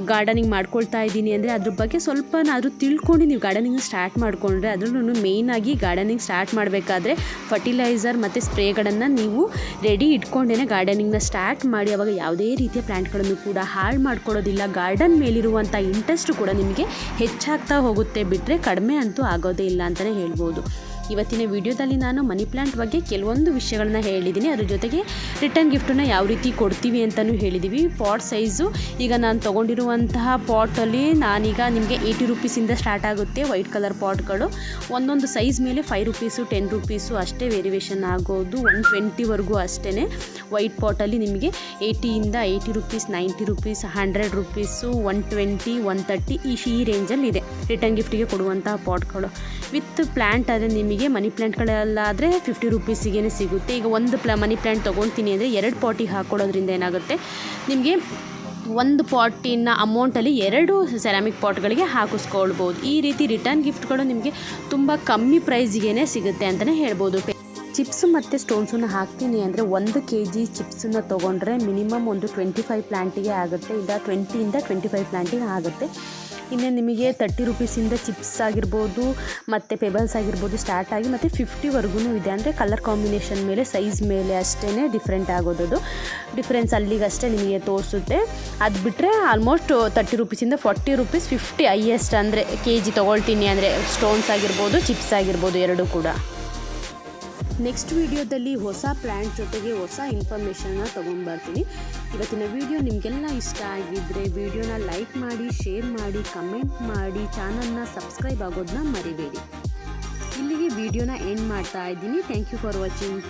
ಗಾರ್ಡನಿಂಗ್ ಮಾಡ್ಕೊಳ್ತಾ ಇದ್ದೀನಿ ಅಂದರೆ ಅದ್ರ ಬಗ್ಗೆ ಸ್ವಲ್ಪನಾದರೂ ತಿಳ್ಕೊಂಡು ನೀವು ಗಾರ್ಡನಿಂಗ್ ಸ್ಟಾರ್ಟ್ ಮಾಡಿಕೊಂಡ್ರೆ ಅದರಲ್ಲೂ ಮೇಯ್ನಾಗಿ ಗಾರ್ಡನಿಂಗ್ ಸ್ಟಾರ್ಟ್ ಮಾಡಬೇಕಾದ್ರೆ ಫರ್ಟಿಲೈಸರ್ ಮತ್ತು ಸ್ಪ್ರೇಗಳನ್ನು ನೀವು ರೆಡಿ ಇಟ್ಕೊಂಡೇ ಗಾರ್ಡನಿಂಗ್ನ ಸ್ಟಾರ್ಟ್ ಮಾಡಿ. ಅವಾಗ ಯಾವುದೇ ರೀತಿಯ ಪ್ಲ್ಯಾಂಟ್ಗಳನ್ನು ಕೂಡ ಹಾಳು ಮಾಡ್ಕೊಳ್ಳೋದಿಲ್ಲ. ಗಾರ್ಡನ್ ಮೇಲಿರುವಂಥ ಇಂಟ್ರೆಸ್ಟು ಕೂಡ ನಿಮಗೆ ಹೆಚ್ಚಾಗ್ತಾ ಹೋಗುತ್ತೆ. ಬಿಟ್ಟರೆ ಕಡಿಮೆ ಅಂತೂ ಆಗೋದೇ ಇಲ್ಲ ಅಂತಲೇ ಹೇಳ್ಬೋದು. ಇವತ್ತಿನ ವಿಡಿಯೋದಲ್ಲಿ ನಾನು ಮನಿ ಪ್ಲ್ಯಾಂಟ್ ಬಗ್ಗೆ ಕೆಲವೊಂದು ವಿಷಯಗಳನ್ನ ಹೇಳಿದ್ದೀನಿ. ಅದ್ರ ಜೊತೆಗೆ ರಿಟರ್ನ್ ಗಿಫ್ಟನ್ನು ಯಾವ ರೀತಿ ಕೊಡ್ತೀವಿ ಅಂತಲೂ ಹೇಳಿದ್ದೀವಿ ಪಾಟ್ ಸೈಜು, ಈಗ ನಾನು ತೊಗೊಂಡಿರುವಂತಹ ಪಾಟಲ್ಲಿ ನಾನೀಗ ನಿಮಗೆ ಏಯ್ಟಿ ರುಪೀಸಿಂದ ಸ್ಟಾರ್ಟ್ ಆಗುತ್ತೆ ವೈಟ್ ಕಲರ್ ಪಾಟ್ಗಳು. ಒಂದೊಂದು ಸೈಜ್ ಮೇಲೆ ಫೈವ್ ರುಪೀಸು, ಟೆನ್ ರುಪೀಸು ಅಷ್ಟೇ ವೇರಿಯೇಷನ್ ಆಗೋದು. ಒನ್ ಟ್ವೆಂಟಿವರೆಗೂ ಅಷ್ಟೇ ವೈಟ್ ಪಾಟಲ್ಲಿ ನಿಮಗೆ ಏಯ್ಟಿಯಿಂದ eighty rupees, ninety rupees, hundred rupees, one twenty, one thirty ಈ ಈ ರೇಂಜಲ್ಲಿ ಇದೆ. ರಿಟರ್ನ್ ಗಿಫ್ಟಿಗೆ ಕೊಡುವಂತಹ ಪಾಟ್ಗಳು. ವಿತ್ ಪ್ಲ್ಯಾಂಟ್ ಆದರೆ ನಿಮಗೆ ಮನಿ ಪ್ಲ್ಯಾಂಟ್ಗಳಲ್ಲಾದರೆ ಫಿಫ್ಟಿ ರುಪೀಸಿಗೆ ಸಿಗುತ್ತೆ. ಈಗ ಒಂದು ಪ್ಲ ಮನಿ ಪ್ಲ್ಯಾಂಟ್ ತೊಗೊಳ್ತೀನಿ ಅಂದರೆ ಎರಡು ಪಾಟಿಗೆ ಹಾಕ್ಕೊಡೋದ್ರಿಂದ ಏನಾಗುತ್ತೆ? ನಿಮಗೆ ಒಂದು ಪಾಟಿನ ಅಮೌಂಟಲ್ಲಿ ಎರಡು ಸೆರಾಮಿಕ್ ಪಾಟ್ಗಳಿಗೆ ಹಾಕಿಸ್ಕೊಳ್ಬೋದು. ಈ ರೀತಿ ರಿಟರ್ನ್ ಗಿಫ್ಟ್ಗಳು ನಿಮಗೆ ತುಂಬ ಕಮ್ಮಿ ಪ್ರೈಸಿಗೆ ಸಿಗುತ್ತೆ ಅಂತಲೇ ಹೇಳ್ಬೋದು. ಚಿಪ್ಸು ಮತ್ತು ಸ್ಟೋನ್ಸನ್ನು ಹಾಕ್ತೀನಿ ಅಂದರೆ ಒಂದು ಕೆ ಜಿ ಚಿಪ್ಸನ್ನು ತೊಗೊಂಡ್ರೆ ಮಿನಿಮಮ್ ಒಂದು ಟ್ವೆಂಟಿ ಫೈವ್ ಪ್ಲ್ಯಾಂಟಿಗೆ ಆಗುತ್ತೆ. ಇಲ್ಲ ಟ್ವೆಂಟಿಯಿಂದ ಟ್ವೆಂಟಿ ಫೈವ್ ಪ್ಲ್ಯಾಂಟಿಗೆ ಆಗುತ್ತೆ. ಇನ್ನು ನಿಮಗೆ ತರ್ಟಿ ರುಪೀಸಿಂದ ಚಿಪ್ಸ್ ಆಗಿರ್ಬೋದು, ಮತ್ತು ಪೆಬಲ್ಸ್ ಆಗಿರ್ಬೋದು ಸ್ಟಾರ್ಟ್ ಆಗಿ ಮತ್ತು ಫಿಫ್ಟಿವರೆಗೂ ಇದೆ. ಅಂದರೆ ಕಲರ್ ಕಾಂಬಿನೇಷನ್ ಮೇಲೆ ಸೈಜ್ ಮೇಲೆ ಅಷ್ಟೇ ಡಿಫ್ರೆಂಟ್ ಆಗೋದದು. ಡಿಫ್ರೆನ್ಸ್ ಅಲ್ಲಿಗಷ್ಟೇ ನಿಮಗೆ ತೋರಿಸುತ್ತೆ. ಅದು ಬಿಟ್ಟರೆ ಆಲ್ಮೋಸ್ಟ್ ತರ್ಟಿ ರುಪೀಸಿಂದ ಫಾರ್ಟಿ ರುಪೀಸ್ ಫಿಫ್ಟಿ ಹೈಯೆಸ್ಟ್ ಅಂದರೆ ಕೆ ಜಿ ತೊಗೊಳ್ತೀನಿ ಅಂದರೆ ಸ್ಟೋನ್ಸ್ ಆಗಿರ್ಬೋದು ಚಿಪ್ಸ್ ಆಗಿರ್ಬೋದು, ಎರಡೂ ಕೂಡ. ನೆಕ್ಸ್ಟ್ ವಿಡಿಯೋದಲ್ಲಿ ಹೊಸ ಪ್ಲ್ಯಾನ್ ಜೊತೆಗೆ ಹೊಸ ಇನ್ಫಾರ್ಮೇಷನ್ನ ತೊಗೊಂಡ್ಬರ್ತೀನಿ. ಇವತ್ತಿನ ವಿಡಿಯೋ ನಿಮಗೆಲ್ಲ ಇಷ್ಟ ಆಗಿದ್ದರೆ ವಿಡಿಯೋನ ಲೈಕ್ ಮಾಡಿ ಶೇರ್ ಮಾಡಿ ಕಮೆಂಟ್ ಮಾಡಿ ಚಾನಲ್ನ ಸಬ್ಸ್ಕ್ರೈಬ್ ಆಗೋದನ್ನ ಮರಿಬೇಡಿ. ಇಲ್ಲಿಗೆ ವಿಡಿಯೋನ ಎಂಡ್ ಮಾಡ್ತಾ ಇದ್ದೀನಿ. Thank you for watching